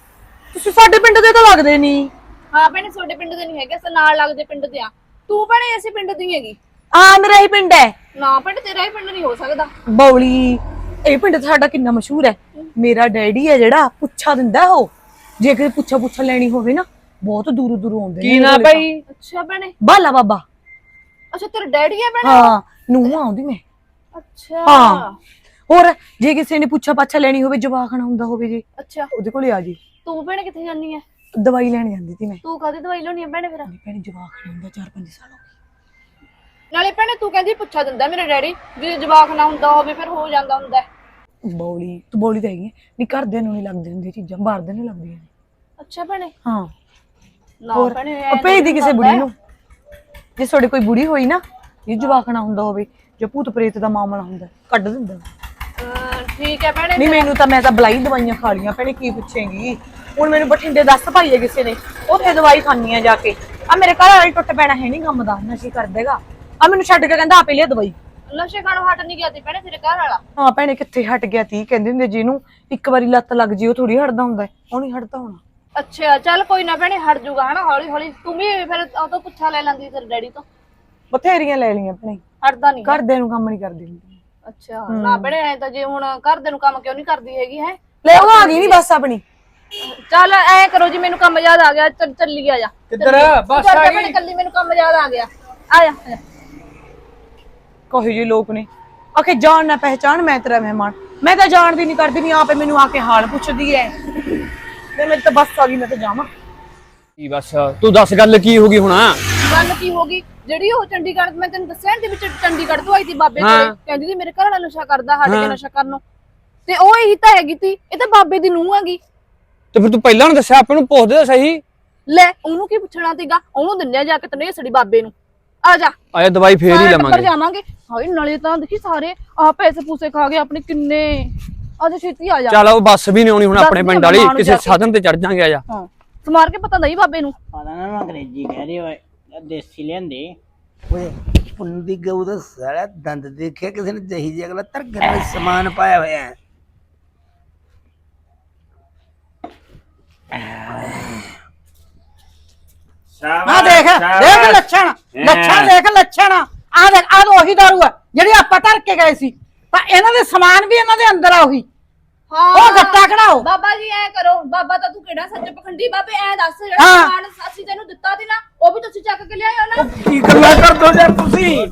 ਤੁਸੀਂ ਸਾਡੇ ਪਿੰਡ ਦੇ ਤਾਂ ਲੱਗਦੇ ਨਹੀਂ ਹਾਂ ਭੈਣੇ ਤੁਹਾਡੇ ਪਿੰਡ ਦੇ ਨਹੀਂ ਹੈਗੇ ਅਸੀਂ ਨਾਲ ਲੱਗਦੇ ਪਿੰਡ ਦੇ ਆ। ਤੂੰ ਭੈਣੇ ਇਸੇ ਪਿੰਡ ਦੀ ਹੈਗੀ? ਹਾਂ ਮੇਰਾ ਹੀ ਪਿੰਡ ਹੈ। ਨਾ ਭੈਣੇ ਤੇਰਾ ਹੀ ਪਿੰਡ ਨਹੀਂ ਹੋ ਸਕਦਾ। ਬੌਲੀ ਇਹ ਪਿੰਡ ਤਾਂ ਸਾਡਾ ਕਿੰਨਾ ਮਸ਼ਹੂਰ ਹੈ। ਮੇਰਾ ਡੈਡੀ ਹੈ ਜਿਹੜਾ ਪੁੱਛਾ ਦਿੰਦਾ ਉਹ। ਜੇ ਕੋਈ ਪੁੱਛਾ ਪੁੱਛਾ ਲੈਣੀ ਹੋਵੇ ਨਾ ਬਹੁਤ ਦੂਰੋਂ ਦੂਰੋਂ ਆਉਂਦੇ ਕੀ ਨਾ ਭਾਈ? ਅੱਛਾ ਭੈਣੇ। ਬਾਲਾ ਬਾਬਾ। ਅੱਛਾ ਤੇਰਾ ਡੈਡੀ ਹੈ ਭੈਣੇ? ਹਾਂ ਨੂੰ ਆਉਂਦੀ ਮੈਂ। ਅੱਛਾ। ਹਾਂ। ਹੋਰ ਜੇ ਕਿਸੇ ਨੇ ਪੁੱਛਾ ਪਾਛਾ ਲੈਣੀ ਹੋਵੇ ਜਵਾਖਣਾ ਹੁੰਦਾ ਹੋਵੇ ਜੀ। ਅੱਛਾ। ਉਹਦੇ ਕੋਲੇ ਆ ਜੀ। ਤੂੰ ਭੈਣੇ ਕਿੱਥੇ ਜਾਂਦੀ ਹੈ ਦਵਾਈ ਲੈਣ ਜਾਂਦੀ ਸੀ ਮੈਂ। ਤੂੰ ਕਾਹਦੀ ਦਵਾਈ ਲੈਣੀ ਹੈ ਭੈਣੇ ਫਿਰ? ਭੈਣੇ ਜਵਾਖਣਾ ਹੁੰਦਾ 4-5 ਸਾਲ ਹੋ ਨਾਲੇ ਭੈਣੇ ਤੂੰ ਕਹਿੰਦੀ ਪੁੱਛਾ ਦਿੰਦਾ ਮੇਰਾ ਡੈਡੀ ਜੇ ਜਵਾਕ ਨਾ ਹੁੰਦਾ ਹੋਵੇ ਫਿਰ ਹੋ ਜਾਂਦਾ ਹੁੰਦਾ। ਹੈ। ਗਏ ਬੌਲੀ ਤੂੰ ਬੌਲੀ ਤਾਂ ਹੈਗੀ ਹੈ। ਨਹੀਂ ਘਰਦਿਆਂ ਨੂੰ ਨਹੀਂ ਲੱਗਦੀ ਹੁੰਦੀ ਚੀਜ਼ਾਂ ਬਾਹਰ ਦੇ ਨੂੰ ਲੱਗਦੀਆਂ ਨੇ। ਅੱਛਾ ਭੈਣੇ। ਹਾਂ। ਨਾ ਹੋਰ ਭੈਣੇ ਉਹ ਭੇਜਦੀ ਕਿਸੇ ਬੁੜੀ ਨੂੰ। ਜੇ ਤੁਹਾਡੇ ਕੋਈ ਬੁੜੀ ਹੋਈ ਨਾ ਇਹ ਜਵਾਖਣਾ ਹੁੰਦਾ ਹੋਵੇ ਜਾਂ ਭੂਤ ਪ੍ਰੇਤ ਦਾ ਮਾਮਲਾ ਹੁੰਦਾ ਕੱਢ ਦਿੰਦਾ। ਅਹ, ਠੀਕ ਹੈ ਭੈਣੇ ਨਹੀਂ ਮੈਨੂੰ ਤਾਂ ਮੈਂ ਤਾਂ ਬਲਾਈ ਦਵਾਈਆਂ ਖਾ ਲੀਆਂ ਭੈਣੇ ਕੀ ਪੁੱਛੇਂਗੀ? ਹੁਣ ਮੈਨੂੰ ਬਠਿੰਡੇ ਦੱਸ ਪਾਈਏ ਕਿਸੇ ਨੇ ਉੱਥੇ ਦਵਾਈ ਖਾਣੀ ਆ ਜਾ ਕੇ। ਆ ਮੇਰੇ ਘਰ ਵਾਲੀ ਟੁੱਟ ਪੈਣਾ ਹੈ ਨਹੀਂ ਕੰਮ ਦਾ ਨਸ਼ੇ ਕਰ ਦੇਗਾ ਆ ਮੈਨੂੰ ਛੱਡ ਕੇ ਕਹਿੰਦਾ ਆਪੇ ਲਿਆ ਦਵਾਈ। ਨਸ਼ੇ ਖਾਣੋਂ ਹਟ ਨਹੀਂ ਗਿਆ ਤੇ ਭੈਣੇ ਤੇਰੇ ਘਰ ਵਾਲਾ। ਹਾਂ ਭੈਣੇ ਕਿੱਥੇ ਹਟ ਗਿਆ ਤੀ? ਕਹਿੰਦੇ ਹੁੰਦੇ ਜਿਹਨੂੰ ਇੱਕ ਵਾਰੀ ਲੱਤ ਲੱਗ ਜੀ ਉਹ ਥੋੜੀ ਹਟਦਾ ਹੁੰਦਾ ਹੈ। ਉਹ ਨਹੀਂ ਹਟਦਾ ਹੋਣਾ। ਅੱਛਾ ਚੱਲ ਕੋਈ ਨਾ ਭੈਣੇ ਹਟ ਜੂਗਾ ਹਨਾ ਹੌਲੀ ਹੌਲੀ। ਤੂੰ ਵੀ ਫਿਰ ਉਹ ਤੋਂ ਪੁੱਛਾ ਲੈ ਲੈਂਦੀ ਤੇਰੇ ਡੈਡੀ ਤੋਂ। ਬਥੇਰੀਆਂ ਲੈ ਲਈਆਂ ਭੈਣੇ। ਹਟਦਾ ਨਹੀਂ ਘਰਦਿਆਂ ਨੂੰ ਕੰਮ ਨਹੀਂ ਕਰਦੀ ਹੁੰਦੀ। ਅੱਛਾ ਨਾ ਭੈਣੇ ਐ ਤਾਂ ਜੇ ਹੁਣ ਘਰ ਦੇ ਨੂੰ ਕੰਮ ਕਿਉਂ ਨਹੀਂ ਕਰਦੀ ਹੈਗੀ ਹੈ? ਲੈ ਉਹ ਆ ਗਈ ਨਹੀਂ ਬਸ ਆਪਣੀ। ਚੱਲ ਐ ਕਰੋ ਜੀ ਮੈਨੂੰ ਕੰਮ ਯਾਦ ਆ ਗਿਆ ਚੱਲ ਚੱਲੀ ਆ ਜਾ। ਕਿੱਧਰ? ਬਸ ਆ ਗਈ। ਕੱਲੀ ਮੈਨੂੰ ਕੰਮ ਯਾਦ ਆ ਗਿਆ। ਆ ਜਾ। ਕਹੇ ਜੀ ਲੋਕ ਨੇ ਆਖੇ ਜਾਣ ਨਾ ਪਹਿਚਾਨ ਮੈਂ ਤੇਰਾ ਮਹਿਮਾਨ। ਮੈਂ ਤਾਂ ਜਾਣਦੀ ਨਹੀਂ ਕਰਦੀ ਨਹੀਂ ਆਪੇ ਮੈਨੂੰ ਆ ਕੇ ਹਾਲ ਪੁੱਛਦੀ ਐ। ਤੇ ਮੇਰੇ ਤਾਂ ਬੱਸ ਆ ਗਈ ਮੈਂ ਤਾਂ ਜਾਵਾਂ। ਕੀ ਬਸ? ਤੂੰ ਦੱਸ ਗੱਲ ਕੀ ਹੋ ਗਈ ਹੁਣ? ਗੱਲ ਕੀ ਹੋ ਗਈ? ਜਿਹੜੀ ਉਹ ਚੰਡੀਗੜ੍ਹ ਮੈਂ ਤੈਨੂੰ ਦੱਸਿਆ ਦੇ ਵਿੱਚ ਚੰਡੀਗੜ੍ਹ ਤੋਂ ਆਈ ਸੀ ਬਾਬੇ। ਕੋਲੇ। ਕਹਿੰਦੀ ਸੀ ਮੇਰੇ ਘਰ ਵਾਲਾ ਨਸ਼ਾ ਕਰਦਾ ਹਟ ਕੇ। ਨਸ਼ਾ ਕਰਨੋਂ ਤੇ ਉਹ ਇਹੀ ਤਾਂ ਹੈਗੀ ਤੀ ਇਹ ਤਾਂ ਬਾਬੇ ਦੀ ਨੂੰਹ ਹੈਗੀ। ਤੇ ਫਿਰ ਤੂੰ ਪਹਿਲਾਂ ਨੂੰ ਦੱਸਿਆ ਆਪਾਂ ਨੂੰ ਪੁੱਛਦੇ ਤਾਂ ਸਹੀ। ਲੈ ਉਹਨੂੰ ਕੀ ਪੁੱਛਣਾ ਸੀਗਾ? ਉਹਨੂੰ ਦਿੰਨੇ ਜਾ ਕੇ ਤਨੇ ਸੜੀ ਬਾਬੇ ਨੂੰ। ਆ ਜਾ। ਆਇਆ ਦਵਾਈ ਫੇਰ ਹੀ ਲਵਾਂਗੇ। ਜਾਵਾਂਗੇ। ਹਾਏ ਨਾਲੇ ਤਾਂ ਦੇਖੀ ਸਾਰੇ ਆ ਪੈਸੇ ਪੂਸੇ ਖਾ ਗਏ ਆਪਣੇ ਕਿੰਨੇ। ਆ ਜਾ ਛੇਤੀ ਆ ਜਾ। ਚੱਲ ਉਹ ਬੱਸ ਵੀ ਨਹੀਂ ਆਉਣੀ ਹੁਣ ਆਪਣੇ ਪਿੰਡ ਵਾਲੀ ਨੂੰ ਕਿਸੇ। ਸਾਧਨ ਤੇ ਚੜ ਜਾਾਂਗੇ ਆ ਜਾ। ਹਾਂ। ਸਮਾਰ ਕੇ ਪਤਾ ਨਹੀਂ ਬਾਬੇ ਨੂੰ। ਪਤਾ ਨਾ ਅੰਗਰੇਜ਼ੀ ਕਹਿ ਰਹੀ ਹੋਏ ਦੇਸੀ ਲੈਂਦੇ ਓਏ ਪੁੰਨ ਦੀ ਗਊ ਦਾ ਸਾਰਾ ਦੰਦ ਦੇਖਿਆ ਕਿਸੇ ਨੇ ਜਹੀ ਜੀ ਅਗਲਾ ਧਰਗੇ ਨਾਲ ਸਮਾਨ ਪਾਇਆ ਹੋਇਆ ਹੈ। ਆ ਦੇਖ ਦੇਖ ਲੱਛਣ ਲੱਛਣ ਦੇਖ ਲੱਛਣ। ਆ ਦੇਖ ਆ ਉਹੀ ਦਾਰੂ ਆ ਜਿਹੜੀ ਆਪਾਂ ਧਰ ਕੇ ਗਏ ਸੀ। ਤਾਂ ਇਹਨਾਂ ਦੇ ਸਮਾਨ ਵੀ ਇਹਨਾਂ ਦੇ ਅੰਦਰ ਆ ਉਹੀ। ਹਾਂ। ਉਹ ਗੱਟਾ ਖੜਾਓ। ਬਾਬਾ ਜੀ ਐ ਕਰੋ। ਬਾਬਾ ਤਾਂ ਤੂੰ ਕਿਹੜਾ ਸੱਚ ਪਖੰਡੀ? ਬਾਬੇ ਐ ਦੱਸ ਜਿਹੜਾ ਹਾਂ। ਸਮਾਨ ਅਸੀਂ ਤੈਨੂੰ ਦਿੱਤਾ ਸੀ ਨਾ ਉਹ ਵੀ ਤੁਸੀਂ ਚੱਕ ਕੇ ਲਿਆਇਓ ਨਾ। ਕੀ ਗੱਲਾਂ ਕਰਦੇ ਹੋ ਯਾਰ ਤੁਸੀਂ?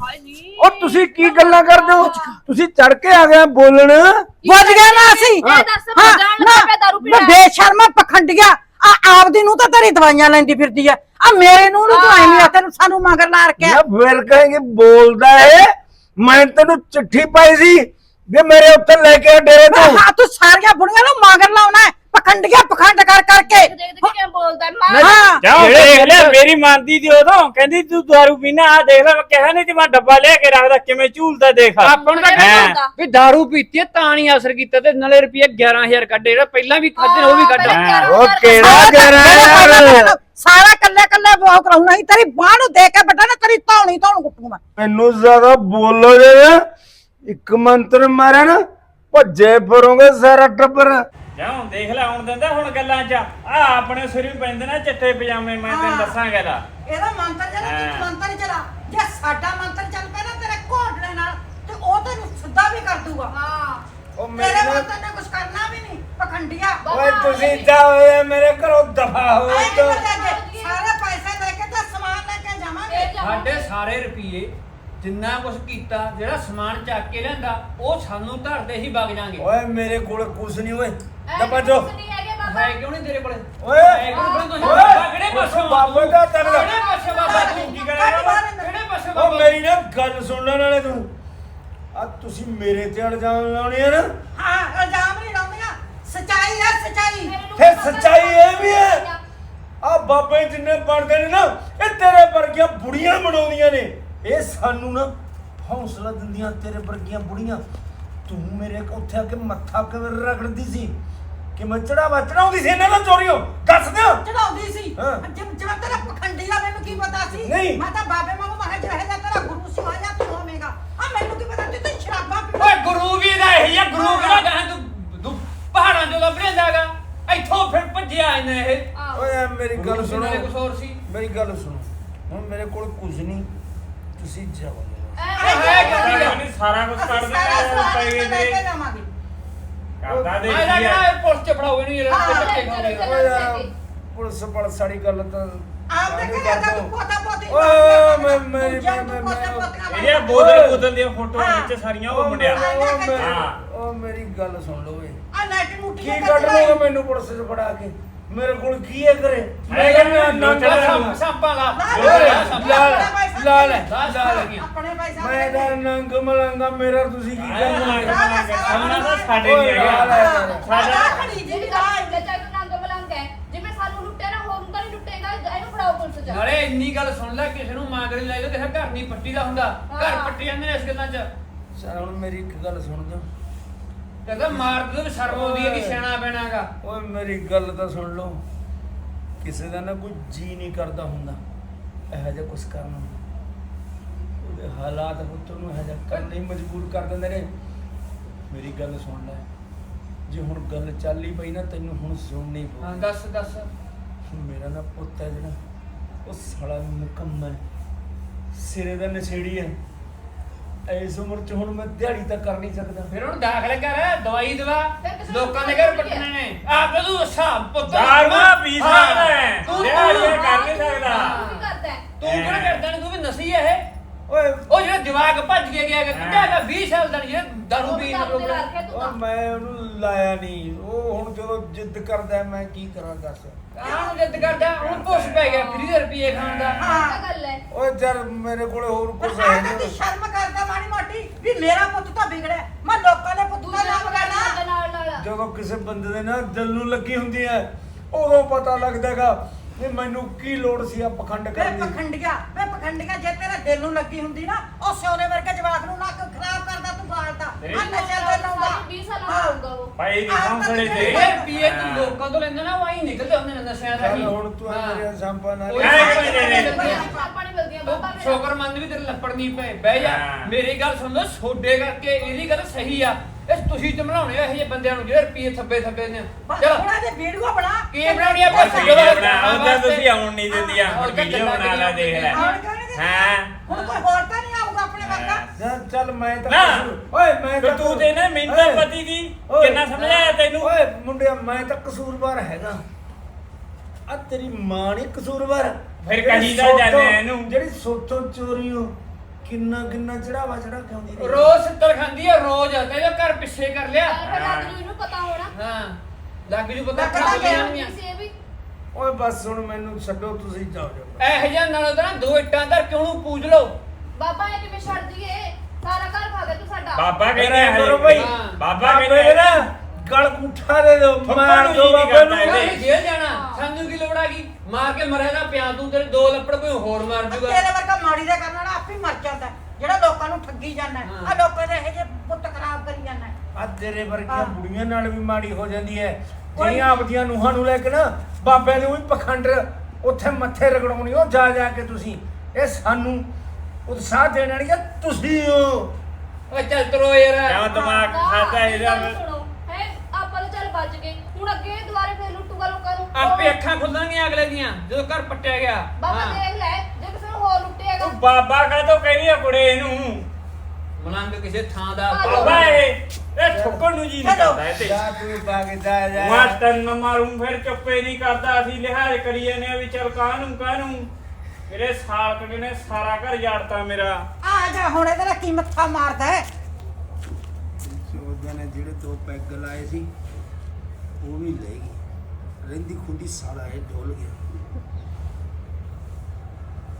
ਉਹ ਤੁਸੀਂ ਕੀ ਗੱਲਾਂ ਕਰਦੇ ਹੋ? ਤੁਸੀਂ ਚੜ ਕੇ ਆ ਗਏ ਬੋਲਣ। ਵੱਜ ਗਏ ਨਾ ਅਸੀਂ। ਇਹ ਦੱਸ ਹਾਂ, ਜਾਣ ਨਾ, ਲੱਗਾ ਦਾਰੂ ਪੀਣਾ। ਮੈਂ ਬੇਸ਼ਰਮਾ ਪਖੰਡੀਆ। ਆ ਆਪਦੀ ਨੂੰ ਤਾਂ ਤੇਰੀ ਦਵਾਈਆਂ ਲੈਂਦੀ ਫਿਰਦੀ ਆ। ਆ ਮੇਰੇ ਨੂੰ ਨੂੰ ਤੂੰ ਐਵੇਂ ਆ ਤੈਨੂੰ ਸਾਨੂੰ ਮਗਰ ਲਾ ਰੱਖਿਆ। ਨਾ ਫਿਰ ਕहेंगे ਬੋਲਦਾ ਏ। ਮੈਂ ਤੈਨੂੰ ਚਿੱਠੀ ਪਾਈ ਸੀ। ਵੀ ਮੇਰੇ ਉੱਤੇ ਲੈ ਕੇ ਆ ਡੇਰੇ ਤੋਂ। ਹਾਂ ਤੂੰ ਸਾਰੀਆਂ ਬੁੜੀਆਂ ਨੂੰ ਮਗਰ ਲਾਉਣਾ ਹੈ ਪਖੰਡੀਆ ਪਖੰਡ ਕਰ ਕਰਕੇ ਦੇਖ ਦੇਖ ਕੇ ਕਿਵੇਂ ਬੋਲਦਾ ਹੈ। ਮਾਂ ਹਾਂ। ਜਾਓ ਦੇਖ ਲੈ ਮੇਰੀ ਮੰਨਦੀ ਦੀ ਉਦੋਂ। ਕਹਿੰਦੀ ਤੂੰ ਦਾਰੂ ਪੀਣਾ ਆ ਦੇਖ ਲੈ ਮੈਂ ਕਿਹਾ ਨਹੀਂ ਤੇ ਮੈਂ ਡੱਬਾ ਲਿਆ ਕੇ ਰੱਖਦਾ ਕਿਵੇਂ ਝੂਲਦਾ ਦੇਖ। ਆਪਾਂ ਨੂੰ ਤਾਂ ਹੈਂ। ਬੋਲਦਾ। ਵੀ दारू ਪੀਤੀ ਹੈ ਤਾਂ ਨਹੀਂ ਅਸਰ ਕੀਤਾ ਤੇ ਨਾਲੇ ਰੁਪਏ 11000 ਕੱਢੇ ਜਿਹੜਾ ਪਹਿਲਾਂ ਵੀ ਖਾਦੇ ਉਹ ਵੀ ਕੱਢ ਉਹ ਕਿਹੜਾ ਯਾਰ ਸਾਰਾ ਕੱਲੇ ਕੱਲੇ ਬੋਕ ਰਹੂਣਾ ਹੀ ਤੇਰੀ ਬਾਹ ਨੂੰ ਦੇ ਕੇ ਬਟਾ ਨਾ ਤੇਰੀ ਧੌਣੀ ਧੌਣ ਕੁੱਟੂ ਮੈਂ। ਮੈਨੂੰ ਜ਼ਿਆਦਾ ਬੋਲੋ ਜੇ ਨਾ, ਇੱਕ ਮੰਤਰ ਮਾਰਿਆ ਨਾ ਭੱਜੇ ਫਿਰੋਗੇ ਸਾਰਾ ਟੱਬਰ। ਜਾਓ ਦੇਖ ਲੈ ਹੁਣ ਦਿੰਦਾ ਹੁਣ ਗੱਲਾਂ 'ਚ। ਆ ਆਪਣੇ ਸਿਰ ਵੀ ਪੈਂਦੇ ਨਾ ਚਿੱਟੇ ਪਜਾਮੇ ਮੈਂ ਤੈਨੂੰ ਦੱਸਾਂ ਗੱਲ ਇਹਦਾ। ਮੰਤਰ ਜਿਹੜਾ ਹਾਂ। ਤੂੰ ਮੰਤਰ ਚਲਾ ਜੇ ਸਾਡਾ ਮੰਤਰ ਚੱਲ ਪਿਆ ਨਾ ਤੇਰੇ ਘੋਟਲੇ ਨਾਲ ਤੇ ਉਹ ਤੈਨੂੰ ਸਿੱਧਾ ਵੀ ਕਰ ਦੂਗਾ। ਹਾਂ। ਉਹ ਤੇਰੇ ਮੇਰੇ ਨਾਲ ਮੰਤਰ ਨੇ ਕੁਝ ਕਰਨਾ ਵੀ ਨਹੀਂ ਪਖੰਡੀਆ। ਓਏ ਤੁਸੀਂ ਜਾਓ ਮੇਰੇ ਘਰੋਂ ਦਫਾ ਹੋ ਤੋ। ਜਾ ਸਾਰੇ ਪੈਸੇ ਲੈ ਕੇ ਤੇ ਸਮਾਨ ਲੈ ਕੇ ਜਾਵਾਂਗੇ। ਜਾ ਸਾਡੇ ਸਾਰੇ ਰੁਪਏ ਜਿੰਨਾ ਕੁਝ ਕੀਤਾ ਜਿਹੜਾ ਸਮਾਨ ਚੱਕ ਕੇ ਲਿਆਂਦਾ ਉਹ ਸਾਨੂੰ ਧਰਦੇ ਹੀ ਵਗ ਜਾਾਂਗੇ ਓਏ ਮੇਰੇ ਕੋਲ ਕੁਛ ਨਹੀਂ ਓਏ। ਦਬਾ ਜੋ ਕੁਛ ਨਹੀਂ ਹੈਗੇ ਬਾਬਾ। ਹੈ ਕਿਉਂ ਨਹੀਂ ਤੇਰੇ ਕੋਲੇ? ਓਏ ਹੈ ਕਿਉਂ ਨਹੀਂ ਤੁਸੀਂ ਓਏ ਬਾਬਾ ਕਿਹੜੇ ਪਾਸੋਂ? ਬਾਬੇ ਦਾ ਤਨ ਕਿਹੜੇ ਪਾਸੋਂ ਬਾਬਾ? ਤੂੰ ਕੀ ਕਰੇਗਾ ਕਿਹੜੇ ਪਾਸੋਂ ਉਹ ਬਾਬਾ? ਮੇਰੀ ਨਾ ਗੱਲ ਸੁਣਨ ਵਾਲੇ ਤੂੰ। ਆ ਤੁਸੀਂ ਮੇਰੇ ਤੇ ਇਲਜ਼ਾਮ ਲਾਉਣੇ ਆ ਨਾ? ਹਾਂ ਇਲਜ਼ਾਮ ਨਹੀਂ ਲਾਉਂਦੀਆਂ ਸਚਾਈ ਹੈ ਸਚਾਈ। ਫਿਰ ਸੱਚਾਈ ਇਹ ਵੀ ਹੈ। ਆ ਬਾਬੇ ਜਿੰਨੇ ਬਣਦੇ ਨੇ ਨਾ ਇਹ ਤੇਰੇ ਵਰਗੀਆਂ ਬੁੜੀਆਂ ਬਣਾਉਂਦੀਆਂ ਨੇ। ਇਹ ਸਾਨੂੰ ਨਾ ਹੌਸਲਾ ਦਿੰਦੀਆਂ ਤੇਰੇ ਵਰਗੀਆਂ ਬੁੜੀਆਂ। ਤੂੰ ਮੇਰੇ ਉੱਥੇ ਆ ਕੇ ਮੱਥਾ ਕਿਵੇਂ ਰਗੜਦੀ ਸੀ? ਕਿ ਮੈਂ ਚੜਾਵਾ ਚੜਾਉਂਦੀ ਸੀ ਇਹਨਾਂ ਨਾਲ ਚੋਰੀਓ? ਦੱਸ ਦਿਓ। ਚੜਾਉਂਦੀ ਸੀ। ਹਾਂ। ਜਿਵੇਂ ਤੇਰਾ ਪਖੰਡੀ ਦਾ ਮੈਨੂੰ ਕੀ ਪਤਾ ਸੀ? ਨਹੀਂ। ਮੈਂ ਤਾਂ ਬਾਬੇ ਵਾਂਗੂ ਮੈਂ ਕਿਹਾ ਜਿਹੇ ਦਾ ਤੇਰਾ ਗੁਰੂ ਸੀ ਤੂੰ ਹੋਵੇਂਗਾ। ਆ ਮੈਨੂੰ ਕੀ ਪਤਾ ਤੂੰ ਸ਼ਰਾਬਾਂ ਪੀ ਓਏ ਗੁਰੂ ਵੀ ਦਾ ਇਹ ਜਾਂ ਗੁਰੂ ਕਿਹੜਾ ਗਾਂ ਤੂੰ? ਤੂੰ ਪਹਾੜਾਂ ਤੋਂ ਲੱਭ ਲਿਆਂਦਾਗਾ ਇੱਥੋਂ ਫਿਰ ਭੱਜਿਆ ਇਹਨੇ ਇਹ। ਆਹੋ। ਓਏ ਮੇਰੀ ਗੱਲ ਸੁਣੋ। ਨਾਲੇ ਕੁਛ ਹੋਰ ਸੀ। ਮੇਰੀ ਗੱਲ ਸੁਣੋ। ਹੁਣ ਮੇਰੇ ਕੋਲ ਕੁਝ ਨਹੀਂ। ਤੁਸੀਂ ਜਾਓ। ਹੈ? ਨਹੀਂ ਸਾਰਾ ਕੁਝ ਕੱਢ ਦੇ ਸਾਰਾ ਸਾਰਾ ਪੈ ਗਏ ਲੈ ਕੇ ਤੇਰੇ ਜਾਵਾਂਗੇ। ਕਰਦਾ ਦੇਖ ਮੈਂ ਲੱਗਦਾ ਪੁਲਿਸ ਚ ਫੜਾਓ ਇਹਨੂੰ ਯਾਰ ਹਾਂ, ਧੱਕੇ ਚਲੋ। ਓਏ ਯਾਰ ਪੁਲਿਸ ਪੁਲਿਸ ਸਾਡੀ ਗੱਲ ਤਾਂ ਆਪ ਕਰਿਆ ਕਰ ਤਾਂ। ਤੂੰ ਪੋਤਾ ਪੋਤੀ ਓਏ ਮੈਂ ਮੇਰੀ ਮੈਂ ਮੈਂ ਇਹਦੀਆਂ ਬੋਤਲ ਬੋਤਲ ਦੀਆਂ ਫੋਟੋਆਂ। ਵਿੱਚ ਸਾਰੀਆਂ ਉਹ ਮੁੰਡਿਆ ਉਹ ਮੇਰੀ- ਹਾਂ। ਉਹ ਮੇਰੀ ਗੱਲ ਸੁਣ ਲਓ ਓਏ। ਆ ਨੈਟ ਨੂੰ ਕੀ ਕੱਢ ਲਓਗੇ ਮੈਨੂੰ ਪੁਲਿਸ 'ਚ ਫੜਾ ਕੇ? ਮੇਰੇ ਕੋਲ ਕੀ ਹੈ ਕਰੇ ਮੈਂ ਕਹਿੰਦਾ ਦੋ ਨੰਗ ਮਲੰਗਾ ਸਾਂਪਾ ਲਾ ਲਾ ਲੈ ਲਾ ਲੈ ਲਾ ਲੈ। ਆਪਣੇ ਪੈਸੇ ਮੈਂ ਤਾਂ ਨੰਗ ਮਲੰਗਾ ਮੇਰਾ ਤੁਸੀਂ ਕੀ ਕਰਨਾ ਸਾਹਮਣਾ ਸਾਡੇ ਨਹੀਂ ਲਾ ਲੈ, ਹੈਗਾ ਲਾ ਲੈ। ਸਾਡਾ ਖੜੀ ਜੀ ਜੀ ਵੀ ਚਾਹੇ ਤੂੰ ਨੰਗ ਮਲੰਗ ਹੈ ਜਿਵੇਂ ਸਾਨੂੰ ਲੁੱਟੇ ਨਾ ਤਾਂ ਨਹੀਂ ਲੁੱਟੇਗਾ ਇਹਨੂੰ ਫੜਾਓ ਪੁਲਿਸ ਚ ਨਾਲੇ ਇੰਨੀ ਗੱਲ ਸੁਣ ਲੈ ਕਿਸੇ ਨੂੰ ਮਾਂਗ ਨਹੀਂ ਲਾਈਦਾ ਕਿਸੇ ਘਰ ਨਹੀਂ ਪੱਟੀ ਦਾ ਹੁੰਦਾ ਘਰ। ਪੱਟੀ ਜਾਂਦੇ ਨੇ ਇਸ ਗੱਲਾਂ 'ਚ ਚੱਲ ਹੁਣ ਮੇਰੀ ਇੱਕ ਗੱਲ ਸੁਣ ਦਿਓ ਕਹਿੰਦਾ ਮਾਰ ਦੇ ਸ਼ਰਮ ਆਉਂਦੀ ਹੈ ਕਿ ਸਿਆਣਾ ਪੈਣਾਗਾ ਓਏ ਮੇਰੀ ਗੱਲ ਤਾਂ ਸੁਣ ਲਓ। ਕਿਸੇ ਦਾ ਨਾ ਕੋਈ ਜੀ ਨਹੀਂ ਕਰਦਾ ਹੁੰਦਾ ਇਹੋ ਜਿਹਾ ਕੁਝ ਕਰਨ ਨੂੰ। ਉਹਦੇ ਹਾਲਾਤ ਪੁੱਤਰ ਨੂੰ ਇਹੋ ਜਿਹਾ ਕਰਨ ਲਈ ਮਜਬੂਰ ਕਰ ਦਿੰਦੇ ਨੇ। ਮੇਰੀ ਗੱਲ ਸੁਣ ਲੈ। ਜੇ ਹੁਣ ਗੱਲ ਚੱਲ ਹੀ ਪਈ ਨਾ ਤੈਨੂੰ ਹੁਣ ਸੁਣਨੀ ਹਾਂ ਪਊ ਦੱਸ ਦੱਸ। ਮੇਰਾ ਨਾ ਪੁੱਤ ਹੈ ਜਿਹੜਾ ਉਹ ਸਾਲਾ ਮੁਕੰਮਲ ਸਿਰੇ ਦਾ ਨਸ਼ੇੜੀ ਹੈ। ਇਸ ਉਮਰ ਚ ਹੁਣ ਮੈਂ ਦਿਹਾੜੀ ਤਾਂ ਕਰ ਨਹੀਂ ਸਕਦਾ। ਫਿਰ ਹੁਣ ਦਾਖਲ ਕਰ ਦਵਾਈ ਦਵਾ। ਫਿਰ ਕਿਸੇ ਨੂੰ ਲੋਕਾਂ ਦੇ ਘਰ ਪੱਟਣੇ ਨੇ। ਆਪ ਤੂੰ ਹਿਸਾਬ ਪੁੱਤ ਦਾਰੂਆਂ ਪੀ ਹਾਂ। ਸਕਦਾ ਹੈ ਤੂੰ- ਦਿਹਾੜੀਆਂ ਕਰ ਨਹੀਂ ਤੂੰ ਸਕਦਾ ਕੀ ਕਰਦਾ ਹੈ? ਤੂੰ ਕਿਹੜਾ ਕਰਦਾ ਤੂੰ ਵੀ ਨਸੀ ਹੈ ਇਹ। ਓਏ। ਉਹ ਜਿਹੜਾ ਜਵਾਕ ਭੱਜ ਕੇ ਗਿਆ ਕਿੱਡਾ ਹੈਗਾ 20 ਸਾਲ ਦਾ ਜਿਹੜਾ ਦਾਰੂ ਪੀਣ ਤੂੰ ਉਹ ਤਾਂ। ਮੈਂ ਉਹਨੂੰ ਲਾਇਆ ਨਹੀਂ। ਉਹ ਹੁਣ ਜਦੋਂ ਜਿੱਦ ਕਰਦਾ ਹੈ, ਮੈਂ ਕੀ ਕਰਾਂ ਦੱਸ। ਆਹ ਜਿੱਦ ਕਰਦਾ ਹੁਣ ਪੁੱਛ ਪੈ ਗਿਆ ਫਰੀ ਦੇ ਰੁਪਏ ਖਾਣ ਦਾ। ਹੈ। ਓਏ ਯਾਰ ਮੇਰੇ ਕੋਲੇ ਹੋਰ ਕੁਝ ਹੈ ਨਹੀਂ। ਸ਼ਰਮ ਕਰਦਾ ਮਾੜੀ ਮੋਟੀ ਵੀ ਮੇਰਾ ਪੁੱਤ ਤਾਂ ਵਿਗੜਿਆ ਮੈਂ ਲੋਕਾਂ ਦੇ ਪੁੱਤ ਦਾ ਨਾਮ ਕਰਨਾ। ਨਾਲ ਨਾਲ ਜਦੋਂ ਕਿਸੇ ਬੰਦੇ ਦੇ ਨਾ ਦਿਲ ਨੂੰ ਲੱਗੀ ਹੁੰਦੀ ਹੈ ਉਦੋਂ ਪਤਾ ਲੱਗਦਾਗਾ ਵੀ ਮੈਨੂੰ ਕੀ ਲੋੜ ਸੀ ਆ ਪਖੰਡ ਵੇ ਕਰਨ ਦੀ। ਪਖੰਡੀਆ ਵੇ ਪਖੰਡੀਆ ਜੇ ਤੇਰੇ ਦਿਲ ਨੂੰ ਲੱਗੀ ਹੁੰਦੀ ਨਾ ਉਹ ਸੋਨੇ ਵਰਗੇ ਜਵਾਕ ਨੂੰ ਨੱਕ ਖਰਾਬ ਕਰਦਾ ਤੂੰ ਬਾਲਦਾ ਆ ਨਸ਼ਾ ਤੇ ਲਾਉਂਦਾ ਸਾਡੀ 20 ਸਾਲਾਂ ਦਾ ਹੋਊਗਾ ਉਹ। ਭਾਈ ਦੀ ਹੌਸਲੇ ਤੇ ਇਹ ਰੁਪਏ ਤੂੰ ਲੋਕਾਂ ਤੋਂ ਲੈਂਦਾ ਨਾ ਆਈ ਨਿਕਲਦੇ ਹੁੰਦੇ ਨੇ ਨਸ਼ਿਆਂ ਦਾ ਚੱਲ ਹੀ ਹੁਣ ਤੂੰ ਆ ਮੇਰੇ ਸੰਪਾ ਨਾਲ। ਆਪਾਂ ਨਹੀਂ ਮਿਲਦੀਆਂ ਆ ਬਾਬਾ ਮੇਰਾ ਸ਼ੋਕਰਮੰਦ ਵੀ ਤੇਰੇ ਲੱਪੜ ਨਹੀਂ ਪਏ। ਬਹਿ ਜਾ। ਮੇਰੀ ਗੱਲ ਸੁਣ ਛੋਡੇ ਕਰਕੇ ਇਹਦੀ ਗੱਲ ਸਹੀ ਆ। ਇਹ ਤੁਸੀਂ ਚਮਲਾਉਣੇ ਆ ਇਹ ਜਿਹੇ ਬੰਦਿਆਂ ਨੂੰ ਜਿਹੜੇ ਰੁਪਏ ਥੱਬੇ ਥੱਬੇ ਨੇ ਚਲੋ। ਉਹਨਾਂ ਦੇ ਵੀਡੀਓ ਬਣਾ। ਕੀ ਬਣਾਉਣੀ ਆ? ਬਣਾ। ਉਹਦਾ ਤੁਸੀਂ ਆਉਣ ਨਹੀਂ ਦਿੰਦੀਆਂ। ਹੁਣ ਤਾਂ ਵੀਡੀਓ ਬਣਾ ਲੈ ਦੇਖ ਲੈ? ਹਾਂ? ਹੁਣ ਕੋਈ ਹੋਰ ਤਾਂ ਆਪਣੇ ਵਰਗਾ। ਚੱਲ- ਚੱਲ ਮੈਂ ਤਾਂ ਨਾ। ਕਸੂਰ- ਓਏ ਮੈਂ ਫਿਰ ਤਾਂ ਤੂੰ ਤੇ ਨਾ ਮੈਨੂੰ ਤਾਂ ਓਏ, ਪਤੀ ਦੀ। ਓਏ, ਕਿੰਨਾ ਸਮਝਾਇਆ ਤੈਨੂੰ? ਓਏ ਮੁੰਡਿਆ ਮੈਂ ਤਾਂ ਕਸੂਰਵਾਰ ਹੈਗਾ। ਆ ਤੇਰੀ ਮਾਂ ਨਹੀਂ ਕਸੂਰਵਾਰ। ਫਿਰ ਜਿਹੜੀ ਕਹੀ ਤਾਂ ਸੋਤੋਂ- ਜਾਂਦੇ ਆ ਇਹਨੂੰ। ਜਿਹੜੀ ਸੋਤੋਂ ਚੋਰੀਓ ਕਿੰਨਾ ਕਿੰਨਾ ਚੜਾਵਾ ਚੜਾ ਕੇ ਆਉਂਦੀ ਰਹੀ। ਰੋਜ਼ ਸਿੱਤਰ ਖਾਂਦੀ ਆ ਰੋਜ਼ ਕਹਿੰਦੇ ਘਰ ਪਿੱਛੇ ਕਰ ਲਿਆ। ਫਿਰ ਲੱਗ ਜੂ ਇਹਨੂੰ ਪਤਾ ਹੋਣਾ। ਹਾਂ ਲੱਗ ਜੂ ਪਤਾ ਲੱਗ ਖਾ ਲੱਗ ਲਿਆਣੀਆਂ ਕਿਸੇ ਇਹ ਵੀ। ਓਏ ਬਸ ਹੁਣ ਮੈਨੂੰ ਛੱਡੋ ਤੁਸੀਂ ਜਾਓ ਜਾਓ। ਇਹ ਜਿਹਾ ਨਾਲੋਂ ਤਾਂ ਨਾ ਦੋ ਇੱਟਾਂ ਧਰ ਕੇ ਉਹਨੂੰ ਪੂਜ ਲਓ। ਬਾਬਾ ਇਹ ਕਿਵੇਂ ਛੱਡ ਦਈਏ? ਸਾਰਾ ਘਰ ਖਾ ਗਿਆ ਤੂੰ ਸਾਡਾ। ਬਾਬਾ ਕਹਿੰਦੇ ਕਰੋ ਹਾਂ। ਬਾਬਾ ਕਹਿੰਦੇ ਨਾ ਗਲ ਦੇ ਦੋ ਥੱਪੜ ਮਾਰ ਦੋ ਨਹੀਂ ਬਾਬੇ ਕਰਦਾ ਨੂੰ। ਜੇਲ੍ਹ ਜਾਣਾ। ਸਾਨੂੰ ਕੀ ਲੋੜ ਆ ਗਈ ਮਾਰ ਕੇ ਮਰਿਆ ਪਿਆ ਤੂੰ ਤੇਰੇ ਦੋ ਲੱਪੜ ਕੋਈ ਹੋਰ ਮਾਰ ਜੂਗਾ। ਤੇਰੇ ਵਰਗਾ ਮਾੜੀ ਦਾ ਕਰਨ ਵਾਲਾ ਆਪੇ ਮਰ ਜਾਂਦਾ। ਹੈ। ਜਿਹੜਾ ਲੋਕਾਂ ਨੂੰ ਠੱਗੀ ਜਾਂਦਾ ਹਾਂ। ਆ ਲੋਕਾਂ ਦੇ ਇਹ ਜੇ ਪੁੱਤ ਖਰਾਬ ਕਰੀ ਜਾਂਦਾ ਹੈ। ਆ ਤੇਰੇ ਵਰਗੀਆਂ ਹਾਂ। ਬੁੜੀਆਂ ਨਾਲ ਵੀ ਮਾੜੀ ਹੋ ਜਾਂਦੀ ਹੈ। ਕੋਈ- ਜਿਹੜੀਆਂ ਆਪਦੀਆਂ ਨੂੰਹਾਂ ਨੂੰ ਲੈ ਕੇ ਨਾ ਬਾਬੇ ਨੂੰ ਵੀ ਪਖੰਡ ਉੱਥੇ ਮੱਥੇ ਰਗੜਾਉਣੀ ਉਹ ਜਾ ਜਾ ਕੇ ਤੁਸੀਂ। ਇਹ ਸਾਨੂੰ ਉਤਸ਼ਾਹ ਦੇਣ ਵਾਲੀਆਂ ਤੁਸੀਂ ਹੋ। ਓਏ ਚੱਲ ਤਰੋ ਯਾਰ। ਕਿਉਂ ਦਿਮਾਗ ਖਾਦਾ ਇਹਦਾ ਸੁਣੋ। ਹੈ ਆਪਾਂ ਤਾਂ ਚੱਲ ਬਚ ਗਏ। ਹੁਣ ਅੱਗੇ ਦੁਬਾਰੇ ਫੇਰ ਲੁੱਟੂਗਾ ਲੋਕਾਂ ਨੂੰ। ਆਪੇ ਅੱਖਾਂ ਖੁੱਲਣਗੀਆਂ ਅਗਲੇ ਦੀਆਂ ਜਦੋਂ ਘਰ ਪੱਟਿਆ ਗਿਆ। ਬਾਬਾ ਹਾਂ। ਦੇਖ ਲੈ ਜੇ ਕਿਸੇ ਨੂੰ ਹੋਰ ਲੁੱਟੇਗਾ। ਤੂੰ ਬਾਬਾ ਕਾਹਤੋਂ ਕਹਿੰਦੀ ਆ ਕੁੜੇ ਇਹਨੂੰ। ਮਲੰਗ ਕਿਸੇ ਥਾਂ ਦਾ ਬਾਬਾ ਇਹ ਇਹ ਠੋਕਣ ਨੂੰ ਜੀ ਨਹੀਂ ਚਲੋ। ਕਰਦਾ ਇਹ ਤੇ ਜਾ ਤੂੰ ਬਾਗੇ ਜਾ ਜਾ। ਮੈਂ ਤੈਨੂੰ ਮਾਰੂੰ ਫਿਰ ਚੁੱਪੇ ਨਹੀਂ ਕਰਦਾ। ਅਸੀਂ ਲਿਹਾਜ਼ ਕਰੀਏ ਨੇ ਵੀ ਚਲ ਕਾਹਨੂੰ ਕਾਹਨੂੰ। ਮੇਰੇ ਸਾਲਕ ਨੇ ਸਾਰਾ ਘਰ ਜਾੜਤਾ ਮੇਰਾ। ਆ ਜਾ ਹੁਣ ਇਹਦੇ ਨਾਲ ਕੀ ਮੱਥਾ ਮਾਰਦਾ ਹੈ? ਨੇ ਜਿਹੜੇ ਦੋ ਪੈਗ ਲਾਏ ਸੀ ਉਹ ਵੀ ਲੈ ਗਈ ਰਹਿੰਦੀ ਖੁੰਦੀ ਸਾਲਾ ਇਹ ਡੋਲ ਗਿਆ।